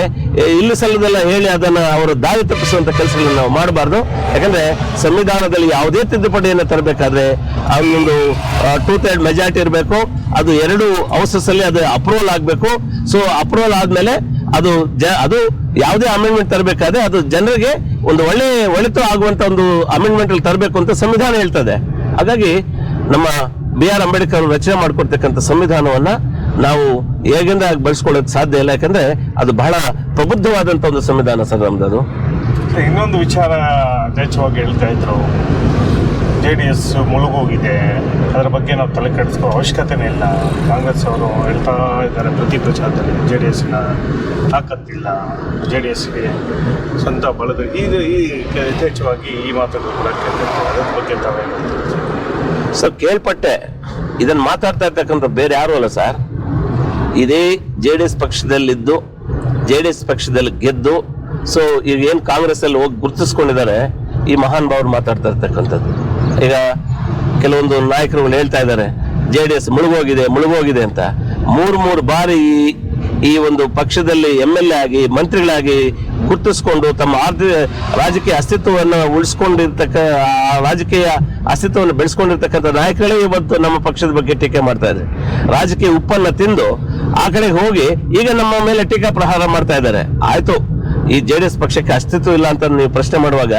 ಇಲ್ಲಿ ಸಲ್ಲದೆಲ್ಲ ಹೇಳಿ ಅದನ್ನು ಅವರು ದಾರಿ ತಪ್ಪಿಸುವಂಥ ಕೆಲಸಗಳನ್ನು ನಾವು ಮಾಡಬಾರ್ದು. ಯಾಕಂದ್ರೆ ಸಂವಿಧಾನದಲ್ಲಿ ಯಾವುದೇ ತಿದ್ದುಪಡಿಯನ್ನು ತರಬೇಕಾದ್ರೆ ಒಂದು ಟೂ ಥರ್ಡ್ ಮೆಜಾರಿಟಿ ಇರಬೇಕು. ಅದು ಎರಡು ಹೌಸಸ್ ಅಲ್ಲಿ ಅದು ಅಪ್ರೂವಲ್ ಆಗಬೇಕು. ಸೊ ಅಪ್ರೂವಲ್ ಆದ್ಮೇಲೆ ಅದು ಅದು ಯಾವುದೇ ಅಮೆಂಡ್ಮೆಂಟ್ ತರಬೇಕಾದ್ರೆ ಅದು ಜನರಿಗೆ ಒಂದು ಒಳ್ಳೆ ಒಳಿತು ಆಗುವಂತ ಒಂದು ಅಮೆಂಡ್ಮೆಂಟ್ ತರಬೇಕು ಅಂತ ಸಂವಿಧಾನ ಹೇಳ್ತದೆ. ಹಾಗಾಗಿ ನಮ್ಮ ಬಿ ಆರ್ ಅಂಬೇಡ್ಕರ್ ರಚನೆ ಮಾಡಿಕೊಡ್ತಕ್ಕಂಥ ಸಂವಿಧಾನವನ್ನ ನಾವು ಹೇಗಿಂದ ಬಳಸ್ಕೊಳ್ಳೋಕೆ ಸಾಧ್ಯ ಇಲ್ಲ, ಯಾಕಂದ್ರೆ ಅದು ಬಹಳ ಪ್ರಬುದ್ಧವಾದಂತ ಒಂದು ಸಂವಿಧಾನ ಸರ್ ನಮ್ದು ಇನ್ನೊಂದು ವಿಚಾರ ಹೇಳ್ತಾ ಇದ್ರು. ಜೆ ಡಿ ಎಸ್ ಮುಳುಗೋಗಿದೆ. ಅದರ ಬಗ್ಗೆ ನಾವು ತಲೆ ಕೆಡಿಸ್ಕೋ ಅವಶ್ಯಕತೆನೇ ಇಲ್ಲ. ಕಾಂಗ್ರೆಸ್ ಅವರು ಹೇಳ್ತಾ ಇದ್ದಾರೆ ಪ್ರತಿ ಪ್ರಚಾರದಲ್ಲಿ ಜೆ ಡಿ ಎಸ್ನ ತಾಕತ್ತಿಲ್ಲ. ಜೆ ಡಿ ಎಸ್ಗೆ ಸ್ವಂತ ಬಲದ ಇದು ಈ ಯಥೇಚ್ಛವಾಗಿ ಈ ಮಾತುಗಳು ಕೂಡ ಕೇಳ್ತಿರ್ತಾರೆ ಅದರ ಬಗ್ಗೆ ತಾವೇ ಸರ್, ಕೇಳ್ಪಟ್ಟೆ. ಇದನ್ನು ಮಾತಾಡ್ತಾ ಇರ್ತಕ್ಕಂಥ ಬೇರೆ ಯಾರು ಅಲ್ಲ ಸರ್. ಇದೇ ಜೆ ಡಿ ಎಸ್ ಪಕ್ಷದಲ್ಲಿದ್ದು, ಜೆ ಡಿ ಎಸ್ ಪಕ್ಷದಲ್ಲಿ ಗೆದ್ದು, ಸೊ ಈಗ ಏನು ಕಾಂಗ್ರೆಸ್ ಅಲ್ಲಿ ಹೋಗಿ ಗುರುತಿಸ್ಕೊಂಡಿದ್ದಾರೆ, ಈ ಮಹಾನ್ ಭಾವರು ಮಾತಾಡ್ತಾ ಇರ್ತಕ್ಕಂಥದ್ದು. ಈಗ ಕೆಲವೊಂದು ನಾಯಕರುಗಳು ಹೇಳ್ತಾ ಇದ್ದಾರೆ, ಜೆ ಡಿ ಎಸ್ ಮುಳುಗೋಗಿದೆ ಮುಳುಗೋಗಿದೆ ಅಂತ. ಮೂರು ಮೂರು ಬಾರಿ ಈ- ಒಂದು ಪಕ್ಷದಲ್ಲಿ ಎಂ ಎಲ್ ಎ ಆಗಿ, ಮಂತ್ರಿಗಳಾಗಿ ಗುರುತಿಸಿಕೊಂಡು ತಮ್ಮ ಆರ್ಥಿಕ ರಾಜಕೀಯ ಅಸ್ತಿತ್ವವನ್ನು ಉಳಿಸ್ಕೊಂಡಿರ್ತಕ್ಕ ರಾಜಕೀಯ ಅಸ್ತಿತ್ವವನ್ನು ಬೆಳೆಸ್ಕೊಂಡಿರ್ತಕ್ಕಂಥ ನಾಯಕರೇ ಇವತ್ತು ನಮ್ಮ ಪಕ್ಷದ ಬಗ್ಗೆ ಟೀಕೆ ಮಾಡ್ತಾ ಇದ್ದಾರೆ. ರಾಜಕೀಯ ಉಪ್ಪನ್ನ ತಿಂದು ಆ ಕಡೆಗೆ ಹೋಗಿ ಈಗ ನಮ್ಮ ಮೇಲೆ ಟೀಕಾ ಪ್ರಹಾರ ಮಾಡ್ತಾ ಇದ್ದಾರೆ. ಆಯ್ತು, ಈ ಜೆ ಡಿ ಎಸ್ ಪಕ್ಷಕ್ಕೆ ಅಸ್ತಿತ್ವ ಇಲ್ಲ ಅಂತ ನೀವು ಪ್ರಶ್ನೆ ಮಾಡುವಾಗ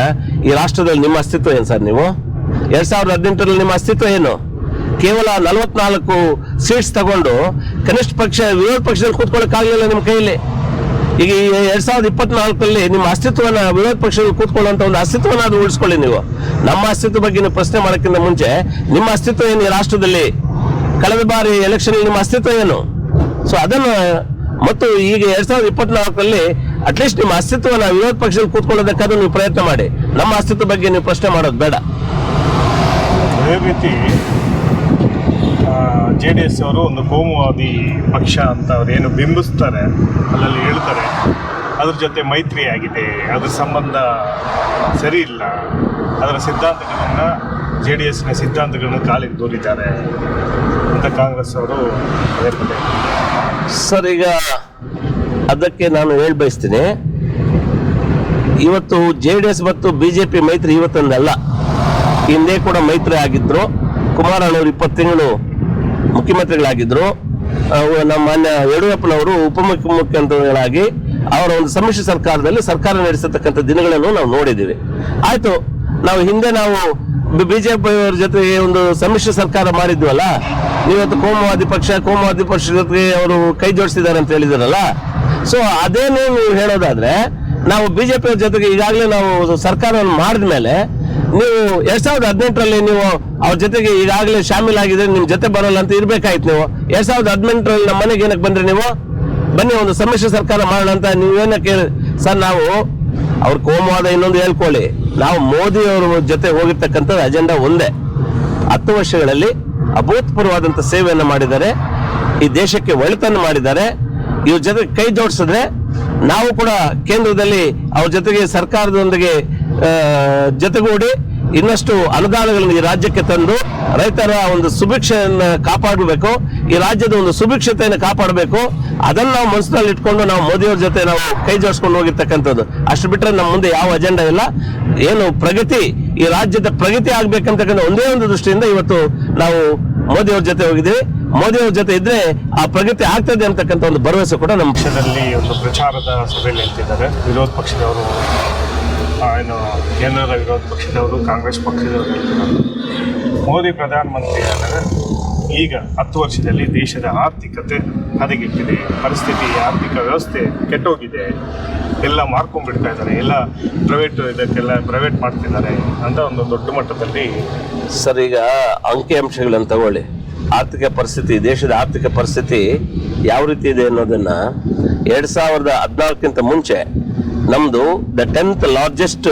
ಈ ರಾಷ್ಟ್ರದಲ್ಲಿ ನಿಮ್ಮ ಅಸ್ತಿತ್ವ ಏನು ಸರ್ ನೀವು? ಎರಡ್ ಸಾವಿರದ ಹದಿನೆಂಟರಲ್ಲಿ ನಿಮ್ಮ ಅಸ್ತಿತ್ವ ಏನು? ಕೇವಲ ನಲವತ್ನಾಲ್ಕು ಸೀಟ್ಸ್ ತಗೊಂಡು ಕನಿಷ್ಠ ಪಕ್ಷ, ವಿರೋಧ ಪಕ್ಷದಲ್ಲಿ ಕೂತ್ಕೊಳ್ಳೋಕ್ಕಾಗಲಿಲ್ಲ ನಿಮ್ಮ ಕೈಯಲ್ಲಿ. ಈಗ ಈ ಎರಡ್ ಸಾವಿರದ ಇಪ್ಪತ್ನಾಲ್ಕರಲ್ಲಿ ನಿಮ್ಮ ಅಸ್ತಿತ್ವನ ವಿರೋಧ ಪಕ್ಷದಲ್ಲಿ ಕೂತ್ಕೊಳ್ಳುವಂತ ಒಂದು ಅಸ್ತಿತ್ವನ ಅದು ಉಳಿಸ್ಕೊಳ್ಳಿ ನೀವು. ನಮ್ಮ ಅಸ್ತಿತ್ವ ಬಗ್ಗೆ ನೀವು ಪ್ರಶ್ನೆ ಮಾಡೋಕ್ಕಿಂತ ಮುಂಚೆ ನಿಮ್ಮ ಅಸ್ತಿತ್ವ ಏನು ಈ ರಾಷ್ಟ್ರದಲ್ಲಿ? ಕಳೆದ ಬಾರಿ ಎಲೆಕ್ಷನ್ ನಿಮ್ಮ ಅಸ್ತಿತ್ವ ಏನು? ಸೊ ಅದನ್ನು ಮತ್ತು ಈಗ ಎರಡ್ ಸಾವಿರದ ಇಪ್ಪತ್ನಾಲ್ಕರಲ್ಲಿ ಅಟ್ಲೀಸ್ಟ್ ನಿಮ್ಮ ಅಸ್ತಿತ್ವನ ವಿರೋಧ ಪಕ್ಷದಲ್ಲಿ ಕೂತ್ಕೊಳ್ಳೋದಕ್ಕಾದ್ರೂ ನೀವು ಪ್ರಯತ್ನ ಮಾಡಿ. ನಮ್ಮ ಅಸ್ತಿತ್ವ ಬಗ್ಗೆ ನೀವು ಪ್ರಶ್ನೆ ಮಾಡೋದು ಬೇಡ. ಅದೇ ರೀತಿ ಜೆ ಡಿ ಎಸ್ ಅವರು ಒಂದು ಕೋಮುವಾದಿ ಪಕ್ಷ ಅಂತ ಅವ್ರು ಏನು ಬಿಂಬಿಸ್ತಾರೆ ಅಲ್ಲಲ್ಲಿ ಹೇಳ್ತಾರೆ, ಅದ್ರ ಜೊತೆ ಮೈತ್ರಿ ಆಗಿದೆ ಅದ್ರ ಸಂಬಂಧ ಸರಿ ಇಲ್ಲ, ಅದರ ಸಿದ್ಧಾಂತಗಳನ್ನು ಜೆ ಡಿ ಎಸ್ನ ಸಿದ್ಧಾಂತಗಳನ್ನು ಕಾಲಿಗೆ ದೂರಿದ್ದಾರೆ ಅಂತ ಕಾಂಗ್ರೆಸ್ ಅವರು ಹೇಳ್ತಾರೆ ಸರ್, ಈಗ ಅದಕ್ಕೆ ನಾನು ಹೇಳಿ ಬಯಸ್ತೀನಿ, ಇವತ್ತು ಜೆ ಡಿ ಎಸ್ ಮತ್ತು ಬಿಜೆಪಿ ಮೈತ್ರಿ ಇವತ್ತೊಂದಲ್ಲ. ಹಿಂದೆ ಕೂಡ ಮೈತ್ರಿ ಆಗಿದ್ರು. ಕುಮಾರಣ್ಣವರು ಇಪ್ಪತ್ತು ತಿಂಗಳು ಮುಖ್ಯಮಂತ್ರಿಗಳಾಗಿದ್ರು. ನಮ್ಮ ಮಾನ್ಯ ಯಡಿಯೂರಪ್ಪನವರು ಉಪಮುಖ್ಯಮಂತ್ರಿಗಳಾಗಿ ಅವರ ಒಂದು ಸಮ್ಮಿಶ್ರ ಸರ್ಕಾರದಲ್ಲಿ ಸರ್ಕಾರ ನಡೆಸತಕ್ಕಂಥ ದಿನಗಳನ್ನು ನಾವು ನೋಡಿದ್ದೀವಿ. ಆಯ್ತು, ನಾವು ಹಿಂದೆ ನಾವು ಬಿಜೆಪಿ ಅವರ ಜೊತೆ ಒಂದು ಸಮ್ಮಿಶ್ರ ಸರ್ಕಾರ ಮಾಡಿದ್ವಲ್ಲ ಇವತ್ತು ಕೋಮುವಾದಿ ಪಕ್ಷ ಕೋಮುವಾದಿ ಪಕ್ಷ ಜೊತೆಗೆ ಅವರು ಕೈ ಜೋಡಿಸಿದ್ದಾರೆ ಅಂತ ಹೇಳಿದಾರಲ್ಲ. ಸೊ ಅದೇನು ನೀವು ಹೇಳೋದಾದ್ರೆ ನಾವು ಬಿಜೆಪಿ ಜೊತೆಗೆ ಈಗಾಗಲೇ ನಾವು ಸರ್ಕಾರವನ್ನು ಮಾಡಿದ ಮೇಲೆ ನೀವು ಎರಡ್ ಸಾವಿರದ ಹದಿನೆಂಟರಲ್ಲಿ ನೀವು ಅವ್ರ ಜೊತೆಗೆ ಈಗಾಗಲೇ ಶಾಮೀಲಾಗಿದ್ರೆ ನಿಮ್ ಜೊತೆ ಬರೋಲ್ಲ ಅಂತ ಇರ್ಬೇಕಾಯ್ತು ನೀವು. ಎರಡ್ ಸಾವಿರದ ಹದಿನೆಂಟರಲ್ಲಿ ನಮ್ಮ ಮನೆಗೆ ಏನಕ್ಕೆ ಬಂದ್ರಿ ನೀವು? ಬನ್ನಿ, ಒಂದು ಸಮ್ಮಿಶ್ರ ಸರ್ಕಾರ ಮಾಡೋಣ ಅಂತ ನೀವೇನಕ್ಕೆ ಸರ್, ನಾವು ಅವ್ರ ಕೋಮವಾದ ಇನ್ನೊಂದು ಹೇಳ್ಕೊಳ್ಳಿ. ನಾವು ಮೋದಿ ಅವರ ಜೊತೆ ಹೋಗಿರ್ತಕ್ಕಂಥ ಅಜೆಂಡಾ ಒಂದೇ. ಹತ್ತು ವರ್ಷಗಳಲ್ಲಿ ಅಭೂತಪೂರ್ವವಾದಂಥ ಸೇವೆಯನ್ನು ಮಾಡಿದ್ದಾರೆ. ಈ ದೇಶಕ್ಕೆ ಒಳಿತನ್ನು ಮಾಡಿದ್ದಾರೆ. ಇವ್ರ ಜೊತೆ ಕೈ ಜೋಡಿಸಿದ್ರೆ ನಾವು ಕೂಡ ಕೇಂದ್ರದಲ್ಲಿ ಅವ್ರ ಜೊತೆಗೆ ಸರ್ಕಾರದೊಂದಿಗೆ ಜೊತೆಗೂಡಿ ಇನ್ನಷ್ಟು ಅನುದಾನಗಳನ್ನು ಈ ರಾಜ್ಯಕ್ಕೆ ತಂದು ರೈತರ ಒಂದು ಸುಭಿಕ್ಷೆಯನ್ನು ಕಾಪಾಡಬೇಕು. ಈ ರಾಜ್ಯದ ಒಂದು ಸುಭಿಕ್ಷತೆಯನ್ನು ಕಾಪಾಡಬೇಕು. ಅದನ್ನು ನಾವು ಮನಸ್ಸಿನಲ್ಲಿ ಇಟ್ಕೊಂಡು ನಾವು ಮೋದಿಯವ್ರ ಜೊತೆ ನಾವು ಕೈ ಜೋಡಿಸ್ಕೊಂಡು ಹೋಗಿರ್ತಕ್ಕಂಥದ್ದು. ಅಷ್ಟು ಬಿಟ್ಟರೆ ನಮ್ಮ ಮುಂದೆ ಯಾವ ಅಜೆಂಡಾ ಇಲ್ಲ. ಏನು ಪ್ರಗತಿ, ಈ ರಾಜ್ಯದ ಪ್ರಗತಿ ಆಗ್ಬೇಕಂತಕ್ಕಂಥ ಒಂದೇ ಒಂದು ದೃಷ್ಟಿಯಿಂದ ಇವತ್ತು ನಾವು ಮೋದಿಯವ್ರ ಜೊತೆ ಹೋಗಿದ್ದೀವಿ. ಮೋದಿಯವ್ರ ಜೊತೆ ಇದ್ರೆ ಆ ಪ್ರಗತಿ ಆಗ್ತದೆ ಅಂತಕ್ಕಂಥ ಒಂದು ಭರವಸೆ ಕೂಡ ನಮ್ಮ ಪಕ್ಷದಲ್ಲಿ ಒಂದು ಪ್ರಚಾರದ ಸಭೆಯಲ್ಲಿ ನಿಂತಿದ್ದಾರೆ ವಿರೋಧ ಪಕ್ಷದವರು ಏನು ಕೇಂದ್ರದ ವಿರೋಧ ಪಕ್ಷದವರು ಕಾಂಗ್ರೆಸ್ ಪಕ್ಷದವರು ಮೋದಿ ಪ್ರಧಾನಮಂತ್ರಿ ಆದರೆ ಈಗ ಹತ್ತು ವರ್ಷದಲ್ಲಿ ದೇಶದ ಆರ್ಥಿಕತೆ ಹದಗೆಟ್ಟಿದೆ. ಪರಿಸ್ಥಿತಿ ಆರ್ಥಿಕ ವ್ಯವಸ್ಥೆ ಕೆಟ್ಟೋಗಿದೆ. ಎಲ್ಲ ಮಾರ್ಕೊಂಡ್ಬಿಡ್ತಾ ಇದ್ದಾರೆ. ಎಲ್ಲ ಪ್ರೈವೇಟ್ ಇದಕ್ಕೆಲ್ಲ ಪ್ರೈವೇಟ್ ಮಾಡ್ತಿದ್ದಾರೆ ಅಂತ ಒಂದು ದೊಡ್ಡ ಮಟ್ಟದಲ್ಲಿ ಸರ್ ಈಗ ಅಂಕಿಅಂಶಗಳನ್ನು ತಗೊಳ್ಳಿ. ಆರ್ಥಿಕ ಪರಿಸ್ಥಿತಿ, ದೇಶದ ಆರ್ಥಿಕ ಪರಿಸ್ಥಿತಿ ಯಾವ ರೀತಿ ಇದೆ ಅನ್ನೋದನ್ನ ಎರಡ್ ಸಾವಿರದ ಹದಿನಾಲ್ಕಿಂತ ಮುಂಚೆ ನಮ್ದು the tenth largest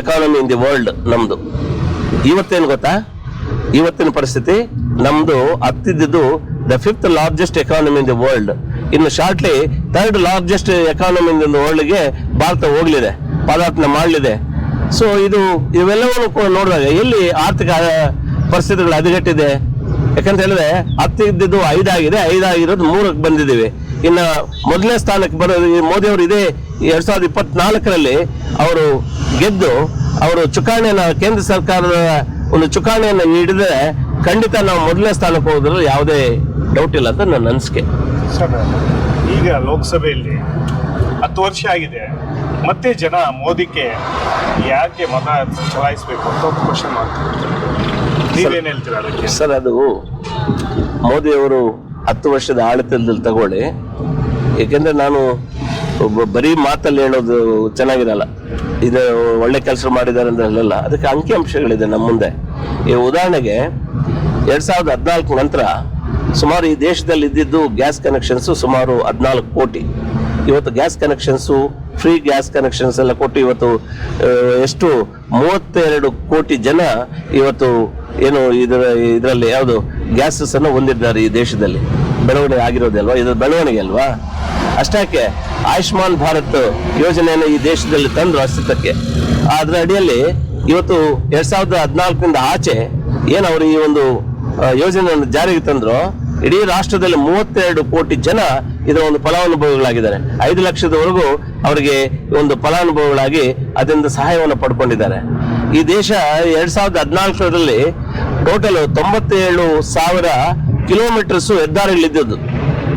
economy in the world ನಮ್ದು. ಇವತ್ತೇನು ಗೊತ್ತಾ? ಇವತ್ತಿನ ಪರಿಸ್ಥಿತಿ ನಮ್ದು ಹತ್ತಿದ್ದು the fifth largest economy in the world ಇನ್ನು shortly third largest economy in the ವರ್ಲ್ಡ್ಗೆ Bharat ಹೋಗ್ಲಿದೆ, ಪಾದಾರ್ಪಣೆ ಮಾಡಲಿದೆ. ಸೊ ಇದು ಇವೆಲ್ಲವನ್ನು ಕೂಡ ನೋಡಿದಾಗ ಎಲ್ಲಿ ಆರ್ಥಿಕ ಪರಿಸ್ಥಿತಿಗಳು ಹದಗೆಟ್ಟಿದೆ? ಯಾಕಂತ ಹೇಳಿದ್ರೆ ಹತ್ತು ಇದ್ದಿದ್ದು ಐದಾಗಿದೆ ಐದಾಗಿರೋದು ಮೂರಕ್ಕೆ ಬಂದಿದ್ದೀವಿ. ಇನ್ನು ಮೊದಲನೇ ಸ್ಥಾನಕ್ಕೆ ಬರೋದು ಮೋದಿ ಅವರು ಇದೇ ಎರಡ್ ಸಾವಿರದ ಇಪ್ಪತ್ನಾಲ್ಕರಲ್ಲಿ ಅವರು ಗೆದ್ದು ಅವರು ಚುಕಾಣಿಯನ್ನು ಕೇಂದ್ರ ಸರ್ಕಾರದ ಒಂದು ಚುಕಾಣಿಯನ್ನು ನೀಡಿದರೆ ಖಂಡಿತ ನಾವು ಮೊದಲನೇ ಸ್ಥಾನಕ್ಕೆ ಹೋಗೋದ್ರಲ್ಲಿ ಯಾವುದೇ ಡೌಟ್ ಇಲ್ಲ ಅಂತ ನನ್ನ ಅನಿಸಿಕೆ. ಈಗ ಲೋಕಸಭೆಯಲ್ಲಿ ಹತ್ತು ವರ್ಷ ಆಗಿದೆ. ಮತ್ತೆ ಜನ ಮೋದಿಗೆ ಯಾಕೆ ಮತ ಚಲಾಯಿಸಬೇಕು ಅಂತ ಒಂದು ಕ್ವಶನ್ ಮಾಡ್ತಾರೆ ಸರ್ ಅದು ಮೋದಿಯವರು ಹತ್ತು ವರ್ಷದ ಆಡಳಿತದಲ್ಲಿ ತಗೊಳ್ಳಿ. ಏಕೆಂದ್ರೆ ನಾನು ಒಬ್ಬ ಬರೀ ಮಾತಲ್ಲಿ ಹೇಳೋದು ಚೆನ್ನಾಗಿರಲ್ಲ. ಇದು ಒಳ್ಳೆ ಕೆಲಸ ಮಾಡಿದ್ದಾರೆ ಅಂತ ಹೇಳಲ್ಲ ಅದಕ್ಕೆ ಅಂಕಿಅಂಶಗಳಿದೆ ನಮ್ಮ ಮುಂದೆ. ಈ ಉದಾಹರಣೆಗೆ ಎರಡ್ ಸಾವಿರದ ಹದಿನಾಲ್ಕು ನಂತರ ಸುಮಾರು ಈ ದೇಶದಲ್ಲಿ ಇದ್ದಿದ್ದು ಗ್ಯಾಸ್ ಕನೆಕ್ಷನ್ಸು ಸುಮಾರು ಹದಿನಾಲ್ಕು ಕೋಟಿ. ಇವತ್ತು gas connections free gas connections ಎಲ್ಲ ಕೊಟ್ಟು ಇವತ್ತು ಎಷ್ಟು ಮೂವತ್ತೆರಡು ಕೋಟಿ ಜನ ಇವತ್ತು ಏನು ಇದರ ಇದರಲ್ಲಿ ಯಾವುದು ಗ್ಯಾಸಸ್ ಅನ್ನು ಹೊಂದಿದ್ದಾರೆ ಈ ದೇಶದಲ್ಲಿ? ಬೆಳವಣಿಗೆ ಆಗಿರೋದಲ್ವಾ ಇದು ಬೆಳವಣಿಗೆ ಅಲ್ವಾ? ಅಷ್ಟಕ್ಕೆ ಆಯುಷ್ಮಾನ್ ಭಾರತ್ ಯೋಜನೆಯನ್ನು ಈ ದೇಶದಲ್ಲಿ ತಂದ್ರು ಅಸ್ತಿತ್ವಕ್ಕೆ. ಅದರ ಅಡಿಯಲ್ಲಿ ಇವತ್ತು ಎರಡ್ ಸಾವಿರದ ಹದಿನಾಲ್ಕರಿಂದ ಆಚೆ ಏನು ಅವರು ಈ ಒಂದು ಯೋಜನೆಯನ್ನು ಜಾರಿಗೆ ತಂದ್ರು, ಇಡೀ ರಾಷ್ಟ್ರದಲ್ಲಿ ಮೂವತ್ತೆರಡು ಕೋಟಿ ಜನ ಇದರ ಒಂದು ಫಲಾನುಭವಿಗಳಾಗಿದ್ದಾರೆ. ಐದು ಲಕ್ಷದವರೆಗೂ ಅವರಿಗೆ ಒಂದು ಫಲಾನುಭವಿಗಳಾಗಿ ಅದರಿಂದ ಸಹಾಯವನ್ನು ಪಡ್ಕೊಂಡಿದ್ದಾರೆ. ಈ ದೇಶ ಎರಡ್ ಸಾವಿರದ ಹದಿನಾಲ್ಕರಲ್ಲಿ ಟೋಟಲ್ ತೊಂಬತ್ತೇಳು ಸಾವಿರ ಕಿಲೋಮೀಟರ್ಸ್ ಹೆದ್ದಾರಿಗಳಿದ್ದದ್ದು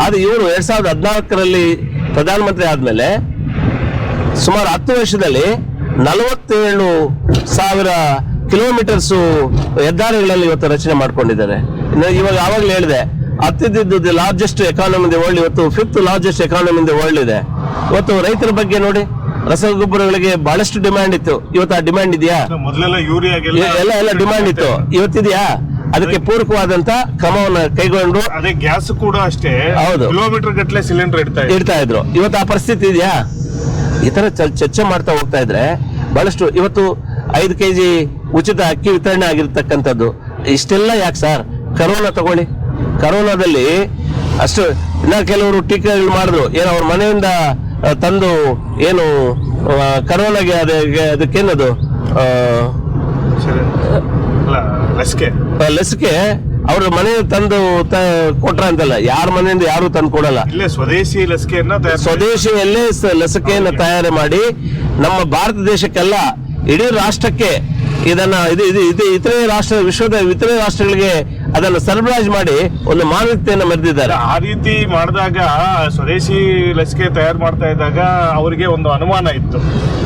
ಅದು ಇವರು ಎರಡ್ ಸಾವಿರದ ಹದಿನಾಲ್ಕರಲ್ಲಿ ಪ್ರಧಾನಮಂತ್ರಿ ಆದ್ಮೇಲೆ ಸುಮಾರು ಹತ್ತು ವರ್ಷದಲ್ಲಿ ನಲವತ್ತೇಳು ಸಾವಿರ ಕಿಲೋಮೀಟರ್ಸ್ ಹೆದ್ದಾರಿಗಳಲ್ಲಿ ಇವತ್ತು ರಚನೆ ಮಾಡ್ಕೊಂಡಿದ್ದಾರೆ. ಇವಾಗ ಯಾವಾಗಲೂ ಹೇಳಿದೆ ಅತ್ಯದ್ದು ಲಾರ್ಜೆಸ್ಟ್ ಎಕಾನಮಿ ವರ್ಲ್ಡ್ ಇವತ್ತು ಫಿಫ್ತ್ ಲಾರ್ಜೆಸ್ಟ್ ಎಕಾನಮಿ ವರ್ಲ್ಡ್ ಇದೆ. ಇವತ್ತು ರೈತರ ಬಗ್ಗೆ ನೋಡಿ. ರಸಗೊಬ್ಬರಗಳಿಗೆ ಬಹಳಷ್ಟು ಡಿಮ್ಯಾಂಡ್ ಇತ್ತು. ಇವತ್ತು ಆ ಡಿಮ್ಯಾಂಡ್ ಇದೆಯಾ? ಮೊದಲೆಲ್ಲ ಯೂರಿಯಾಗೆಲ್ಲ ಎಲ್ಲ ಎಲ್ಲ ಡಿಮ್ಯಾಂಡ್ ಇತ್ತು. ಇವತ್ತಿದೆಯಾ? ಅದಕ್ಕೆ ಪೂರಕವಾದಂತ ಕ್ರಮವನ್ನ ಕೈಗೊಂಡು ಅದೇ ಗ್ಯಾಸ್ ಕೂಡ ಅಷ್ಟೇ. ಹೌದು. ಕಿಲೋಮೀಟರ್ ಗಟ್ಟಲೆ ಸಿಲಿಂಡರ್ ಇಡ್ತಾ ಇಡ್ತಾ ಇದ್ರು. ಇವತ್ತು ಆ ಪರಿಸ್ಥಿತಿ ಇದೆಯಾ? ಈ ತರ ಚರ್ಚೆ ಮಾಡ್ತಾ ಹೋಗ್ತಾ ಇದ್ರೆ ಬಹಳಷ್ಟು ಇವತ್ತು ಐದು ಕೆಜಿ ಉಚಿತ ಅಕ್ಕಿ ವಿತರಣೆ ಆಗಿರ್ತಕ್ಕಂಥದ್ದು. ಇಷ್ಟೆಲ್ಲ ಯಾಕೆ ಸರ್? ಕರೋನಾ ತಗೊಳ್ಳಿ. ಕರೋನಾದಲ್ಲಿ ಅಷ್ಟು ಇನ್ನ ಕೆಲವರು ಟೀಕೆಗಳು ಮಾಡಿದ್ರು. ಏನು ಅವ್ರ ಮನೆಯಿಂದ ತಂದು ಏನು ಕರೋನಾಗೆ ಅದಕ್ಕೆ ಅದಕ್ಕೇನದು? ಲಸಿಕೆ. ಲಸಿಕೆ ಅವ್ರ ಮನೆ ತಂದು ಕೊಟ್ರ ಅಂತಲ್ಲ ಯಾರ ಮನೆಯಿಂದ ಯಾರು ತಂದು ಕೊಡಲ್ಲ. ಇಲ್ಲೇ ಸ್ವದೇಶಿ ಲಸಿಕೆಯನ್ನ ಸ್ವದೇಶಿಯಲ್ಲೇ ಲಸಿಕೆಯನ್ನ ತಯಾರಿ ತಯಾರು ಮಾಡಿ ನಮ್ಮ ಭಾರತ ದೇಶಕ್ಕೆಲ್ಲ ಇಡೀ ರಾಷ್ಟ್ರಕ್ಕೆ ಇದನ್ನ ಇದು ಇದು ಇದು ಇತರೆ ರಾಷ್ಟ್ರ ವಿಶ್ವದ ಇತರೆ ರಾಷ್ಟ್ರಗಳಿಗೆ ಅದನ್ನು ಸರಬರಾಜು ಮಾಡಿ ಒಂದು ಮಾನವತೆಯನ್ನು ಮೆರೆದಿದ್ದಾರೆ. ಆ ರೀತಿ ಮಾಡಿದಾಗ ಸ್ವದೇಶಿ ಲಸಿಕೆ ತಯಾರು ಮಾಡ್ತಾ ಇದ್ದಾಗ ಅವರಿಗೆ ಒಂದು ಅನುಮಾನ ಇತ್ತು.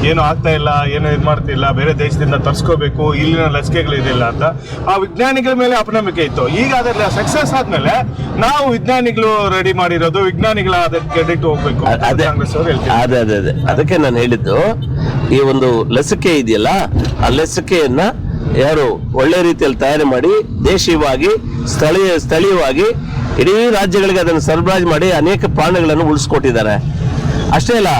ಏನು ಆಗ್ತಾ ಇಲ್ಲ ಏನು ಇದು ಮಾಡ್ತಿಲ್ಲ ಬೇರೆ ದೇಶದಿಂದ ತರಿಸ್ಕೋಬೇಕು ಇಲ್ಲಿನ ಲಸಿಕೆಗಳಿದಿಲ್ಲ ಅಂತ. ಆ ವಿಜ್ಞಾನಿಗಳ ಮೇಲೆ ಅಪನಂಬಿಕೆ ಇತ್ತು. ಈಗ ಅದರಲ್ಲಿ ಸಕ್ಸಸ್ ಆದ್ಮೇಲೆ ನಾವು ವಿಜ್ಞಾನಿಗಳು ರೆಡಿ ಮಾಡಿರೋದು ವಿಜ್ಞಾನಿಗಳ ಅದಕ್ಕೆ ಕ್ರೆಡಿಟ್ ಹೋಗ್ಬೇಕು ಅಂತ ಅದೇ ಕಾಂಗ್ರೆಸ್ ಅವರು ಹೇಳ್ತಾರೆ ಅದೇ ಅದೇ ಅದೇ. ಅದಕ್ಕೆ ನಾನು ಹೇಳಿದ್ದು ಈ ಒಂದು ಲಸಿಕೆ ಇದೆಯಲ್ಲ ಆ ಲಸಿಕೆಯನ್ನ ಯಾರು ಒಳ್ಳೆ ರೀತಿಯಲ್ಲಿ ತಯಾರಿ ಮಾಡಿ ದೇಶೀಯವಾಗಿ, ಸ್ಥಳೀಯ, ಸ್ಥಳೀಯವಾಗಿ ಇಡೀ ರಾಜ್ಯಗಳಿಗೆ ಅದನ್ನು ಸರಬರಾಜು ಮಾಡಿ ಅನೇಕ ಪ್ರಾಣಗಳನ್ನು ಉಳಿಸ್ಕೊಟ್ಟಿದ್ದಾರೆ. ಅಷ್ಟೇ ಅಲ್ಲ,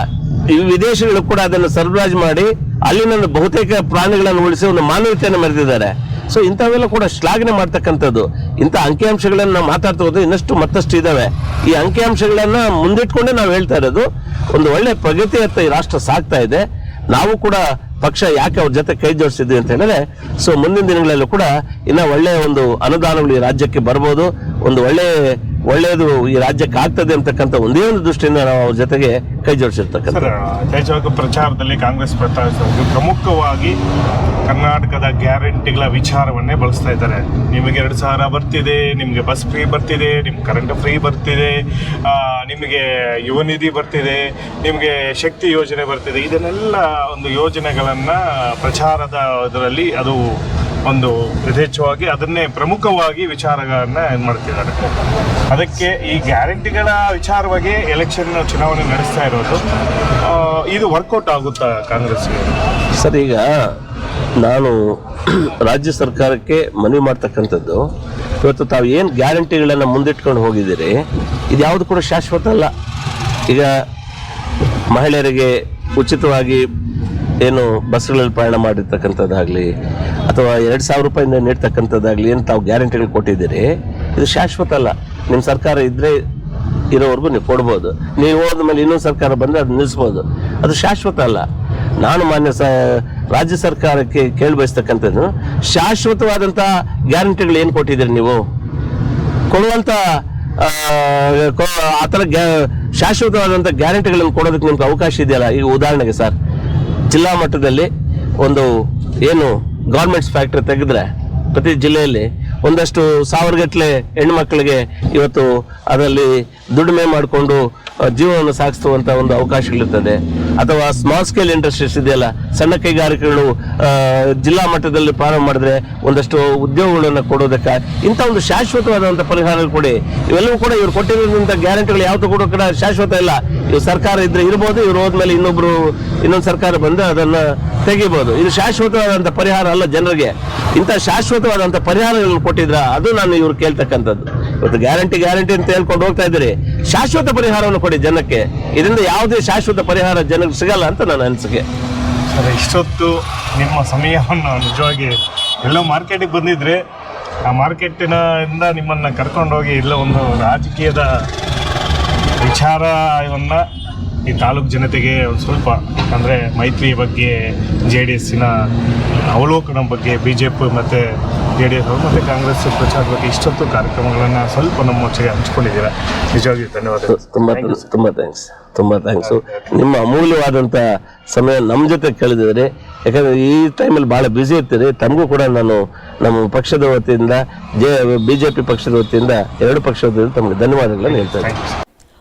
ಈ ವಿದೇಶಗಳು ಕೂಡ ಅದನ್ನು ಸರಬರಾಜು ಮಾಡಿ ಅಲ್ಲಿನ ಬಹುತೇಕ ಪ್ರಾಣಿಗಳನ್ನು ಉಳಿಸಿ ಒಂದು ಮಾನವೀಯತೆಯನ್ನು ಮೆರೆದಿದ್ದಾರೆ. ಸೊ ಇಂಥವೆಲ್ಲ ಕೂಡ ಶ್ಲಾಘನೆ ಮಾಡ್ತಕ್ಕಂಥದ್ದು. ಇಂಥ ಅಂಕಿಅಂಶಗಳನ್ನು ನಾವು ಮಾತಾಡ್ತಾ ಹೋದ್ರೆ ಇನ್ನಷ್ಟು ಮತ್ತಷ್ಟು ಇದಾವೆ. ಈ ಅಂಕಿಅಂಶಗಳನ್ನ ಮುಂದಿಟ್ಕೊಂಡೇ ನಾವು ಹೇಳ್ತಾ ಇರೋದು, ಒಂದು ಒಳ್ಳೆ ಪ್ರಗತಿಯತ್ತ ಈ ರಾಷ್ಟ್ರ ಸಾಗ್ತಾ ಇದೆ. ನಾವು ಕೂಡ ಪಕ್ಷ ಯಾಕೆ ಅವ್ರ ಜೊತೆ ಕೈ ಜೋಡಿಸಿದ್ವಿ ಅಂತ ಹೇಳಿದ್ರೆ ಸೊ ಮುಂದಿನ ದಿನಗಳಲ್ಲೂ ಕೂಡ ಇನ್ನ ಒಳ್ಳೆಯ ಒಂದು ಅನುದಾನಗಳು ಈ ರಾಜ್ಯಕ್ಕೆ ಬರ್ಬೋದು. ಒಂದು ಒಳ್ಳೆ ಒಳ್ಳೆಯದು ಈ ರಾಜ್ಯಕ್ಕೆ ಆಗ್ತದೆ ಅಂತಕ್ಕಂಥ ಒಂದೇ ಒಂದು ದೃಷ್ಟಿಯಿಂದ ನಾವು ಅವ್ರ ಜೊತೆಗೆ ಕೈ ಜೋಡಿಸಿರ್ತಕ್ಕಂಥ. ಸರ್ ಯಥೇಚ್ಛವಾಗಿ ಪ್ರಚಾರದಲ್ಲಿ ಕಾಂಗ್ರೆಸ್ ಪ್ರತಾಪಿಸಿದ್ರು ಪ್ರಮುಖವಾಗಿ ಕರ್ನಾಟಕದ ಗ್ಯಾರಂಟಿಗಳ ವಿಚಾರವನ್ನೇ ಬಳಸ್ತಾ ಇದ್ದಾರೆ. ನಿಮಗೆ ಎರಡು ಸಾವಿರ ಬರ್ತಿದೆ, ನಿಮಗೆ ಬಸ್ ಫ್ರೀ ಬರ್ತಿದೆ ನಿಮ್ಗೆ ಕರೆಂಟ್ ಫ್ರೀ ಬರ್ತಿದೆ ನಿಮಗೆ ಯುವ ನಿಧಿ ಬರ್ತಿದೆ, ನಿಮಗೆ ಶಕ್ತಿ ಯೋಜನೆ ಬರ್ತಿದೆ. ಇದನ್ನೆಲ್ಲ ಒಂದು ಯೋಜನೆಗಳನ್ನು ಪ್ರಚಾರದ ಇದರಲ್ಲಿ ಅದು ಒಂದು ಯಥೇಚ್ಛವಾಗಿ ಅದನ್ನೇ ಪ್ರಮುಖವಾಗಿ ವಿಚಾರಗಳನ್ನ ಇದು ಮಾಡ್ತಿದ್ದಾರೆ. ಅದಕ್ಕೆ ಈ ಗ್ಯಾರಂಟಿಗಳ ವಿಚಾರವಾಗಿ ಎಲೆಕ್ಷನ್ ಚುನಾವಣೆ ನಡೆಸ್ತಾ ಇರೋದು ಇದು ವರ್ಕೌಟ್ ಆಗುತ್ತಾ ಕಾಂಗ್ರೆಸ್ಗೆ? ಸರ್, ಈಗ ನಾನು ರಾಜ್ಯ ಸರ್ಕಾರಕ್ಕೆ ಮನವಿ ಮಾಡ್ತಕ್ಕಂಥದ್ದು, ಇವತ್ತು ತಾವು ಏನು ಗ್ಯಾರಂಟಿಗಳನ್ನು ಮುಂದಿಟ್ಕೊಂಡು ಹೋಗಿದ್ದೀರಿ, ಇದು ಯಾವುದು ಕೂಡ ಶಾಶ್ವತ ಅಲ್ಲ. ಈಗ ಮಹಿಳೆಯರಿಗೆ ಉಚಿತವಾಗಿ ಏನು ಬಸ್ಗಳಲ್ಲಿ ಪ್ರಯಾಣ ಮಾಡಿರ್ತಕ್ಕಂಥದ್ದಾಗಲಿ ಅಥವಾ ಎರಡು ಸಾವಿರ ರೂಪಾಯಿಂದ ನೀಡ್ತಕ್ಕಂಥದ್ದಾಗಲಿ ಏನು ತಾವು ಗ್ಯಾರಂಟಿಗಳು ಕೊಟ್ಟಿದ್ದೀರಿ ಇದು ಶಾಶ್ವತ ಅಲ್ಲ. ನಿಮ್ಮ ಸರ್ಕಾರ ಇದ್ದರೆ ಇರೋವರೆಗೂ ನೀವು ಕೊಡ್ಬೋದು. ನೀವು ಹೋದ ಮೇಲೆ ಇನ್ನೊಂದು ಸರ್ಕಾರ ಬಂದರೆ ಅದು ನಿಲ್ಲಿಸ್ಬೋದು ಅದು ಶಾಶ್ವತ ಅಲ್ಲ. ನಾನು ಮಾನ್ಯ ಸ ರಾಜ್ಯ ಸರ್ಕಾರಕ್ಕೆ ಕೇಳಿ ಬಯಸ್ತಕ್ಕಂಥದ್ದು ಶಾಶ್ವತವಾದಂಥ ಗ್ಯಾರಂಟಿಗಳು ಏನು ಕೊಟ್ಟಿದ್ದೀರಿ ನೀವು? ಕೊಡುವಂಥ ಆ, ಥರ ಗ್ಯಾ ಶಾಶ್ವತವಾದಂಥ ಗ್ಯಾರಂಟಿಗಳನ್ನು ಕೊಡೋದಕ್ಕೆ ನಿಮ್ಗೆ ಅವಕಾಶ ಇದೆಯಲ್ಲ? ಈಗ ಉದಾಹರಣೆಗೆ ಸರ್ ಜಿಲ್ಲಾ ಮಟ್ಟದಲ್ಲಿ ಒಂದು ಏನು ಗಾರ್ಮೆಂಟ್ಸ್ ಫ್ಯಾಕ್ಟ್ರಿ ತೆಗೆದ್ರೆ ಪ್ರತಿ ಜಿಲ್ಲೆಯಲ್ಲಿ ಒಂದಷ್ಟು ಸಾವಿರಗಟ್ಟಲೆ ಹೆಣ್ಮಕ್ಳಿಗೆ ಇವತ್ತು ಅದರಲ್ಲಿ ದುಡಿಮೆ ಮಾಡಿಕೊಂಡು ಜೀವನವನ್ನು ಸಾಗಿಸುವಂತ ಒಂದು ಅವಕಾಶಗಳಿರ್ತದೆ ಅಥವಾ ಸ್ಮಾಲ್ ಸ್ಕೇಲ್ ಇಂಡಸ್ಟ್ರೀಸ್ ಇದೆಯಲ್ಲ, ಸಣ್ಣ ಕೈಗಾರಿಕೆಗಳು ಜಿಲ್ಲಾ ಮಟ್ಟದಲ್ಲಿ ಪ್ರಾರಂಭ ಮಾಡಿದ್ರೆ ಒಂದಷ್ಟು ಉದ್ಯೋಗಗಳನ್ನು ಕೊಡೋದಕ್ಕೆ ಇಂಥ ಒಂದು ಶಾಶ್ವತವಾದಂಥ ಪರಿಹಾರಗಳು ಕೊಡಿ. ಇವೆಲ್ಲವೂ ಕೂಡ ಇವರು ಕೊಟ್ಟಿರೋದ್ರಿಂದ ಗ್ಯಾರಂಟಿಗಳು ಯಾವುದು ಕೂಡ ಕೂಡ ಶಾಶ್ವತ ಇಲ್ಲ. ಇವ್ರು ಸರ್ಕಾರ ಇದ್ರೆ ಇರ್ಬೋದು, ಇವ್ರು ಹೋದ್ಮೇಲೆ ಇನ್ನೊಬ್ರು, ಇನ್ನೊಂದು ಸರ್ಕಾರ ಬಂದು ಅದನ್ನ ತೆಗಿಬೋದು. ಇದು ಶಾಶ್ವತವಾದಂಥ ಪರಿಹಾರ ಅಲ್ಲ ಜನರಿಗೆ. ಇಂಥ ಶಾಶ್ವತವಾದಂಥ ಪರಿಹಾರಗಳನ್ನು ಕೊಟ್ಟಿದ್ರ, ಅದು ನಾನು ಇವ್ರು ಕೇಳ್ತಕ್ಕಂಥದ್ದು. ಇವತ್ತು ಗ್ಯಾರಂಟಿ ಗ್ಯಾರಂಟಿ ಅಂತ ಹೇಳ್ಕೊಂಡು ಹೋಗ್ತಾ ಇದ್ದೀರಿ. ಶಾಶ್ವತ ಪರಿಹಾರವನ್ನು ಕೊಡಿ ಜನಕ್ಕೆ. ಇದರಿಂದ ಯಾವುದೇ ಶಾಶ್ವತ ಪರಿಹಾರ ಜನಕ್ಕೆ ಸಿಗಲ್ಲ ಅಂತ ನನ್ನ ಅನಿಸಿಕೆ. ಸರ್, ಇಷ್ಟೊತ್ತು ನಿಮ್ಮ ಸಮಯವನ್ನು ನಿಜವಾಗಿ ಎಲ್ಲೋ ಮಾರ್ಕೆಟಿಗೆ ಬಂದಿದ್ರೆ, ಆ ಮಾರ್ಕೆಟಿನ ಇಂದ ನಿಮ್ಮನ್ನು ಕರ್ಕೊಂಡೋಗಿ ಇಲ್ಲ ಒಂದು ರಾಜಕೀಯದ ವಿಚಾರವನ್ನ ಈ ತಾಲೂಕು ಜನತೆಗೆ ಒಂದು ಸ್ವಲ್ಪ ಅಂದರೆ ಮೈತ್ರಿ ಬಗ್ಗೆ ಜೆ ಡಿ ಎಸ್ಸಿನ ಅವಲೋಕನ ಬಗ್ಗೆ ಬಿ ಜೆ ಪಿ ಮತ್ತು ಜೆ ಡಿ ಎಸ್ ಮತ್ತು ಕಾಂಗ್ರೆಸ್ ಪ್ರಚಾರ ಬಗ್ಗೆ ಇಷ್ಟೊತ್ತು ಕಾರ್ಯಕ್ರಮಗಳನ್ನು ಸ್ವಲ್ಪ ನಮ್ಮ ಜೊತೆಗೆ ಹಂಚ್ಕೊಂಡಿದ್ದೀರಾ ನಿಜವಾಗಿಯೂ ಧನ್ಯವಾದ ತುಂಬ ತುಂಬ ಥ್ಯಾಂಕ್ಸ್ ತುಂಬ ಥ್ಯಾಂಕ್ಸು ನಿಮ್ಮ ಅಮೂಲ್ಯವಾದಂಥ ಸಮಯ ನಮ್ಮ ಜೊತೆ ಕಳೆದಿದ್ರೆ. ಯಾಕಂದರೆ ಈ ಟೈಮಲ್ಲಿ ಭಾಳ ಬ್ಯುಸಿ ಇರ್ತೀರಿ. ತಮಗೂ ಕೂಡ ನಾನು ನಮ್ಮ ಪಕ್ಷದ ವತಿಯಿಂದ ಜೆ ಪಿ ಪಕ್ಷದ ವತಿಯಿಂದ ಎರಡು ಪಕ್ಷದ ವತಿಯಿಂದ ತಮಗೆ ಧನ್ಯವಾದಗಳನ್ನು ಹೇಳ್ತಾ thank you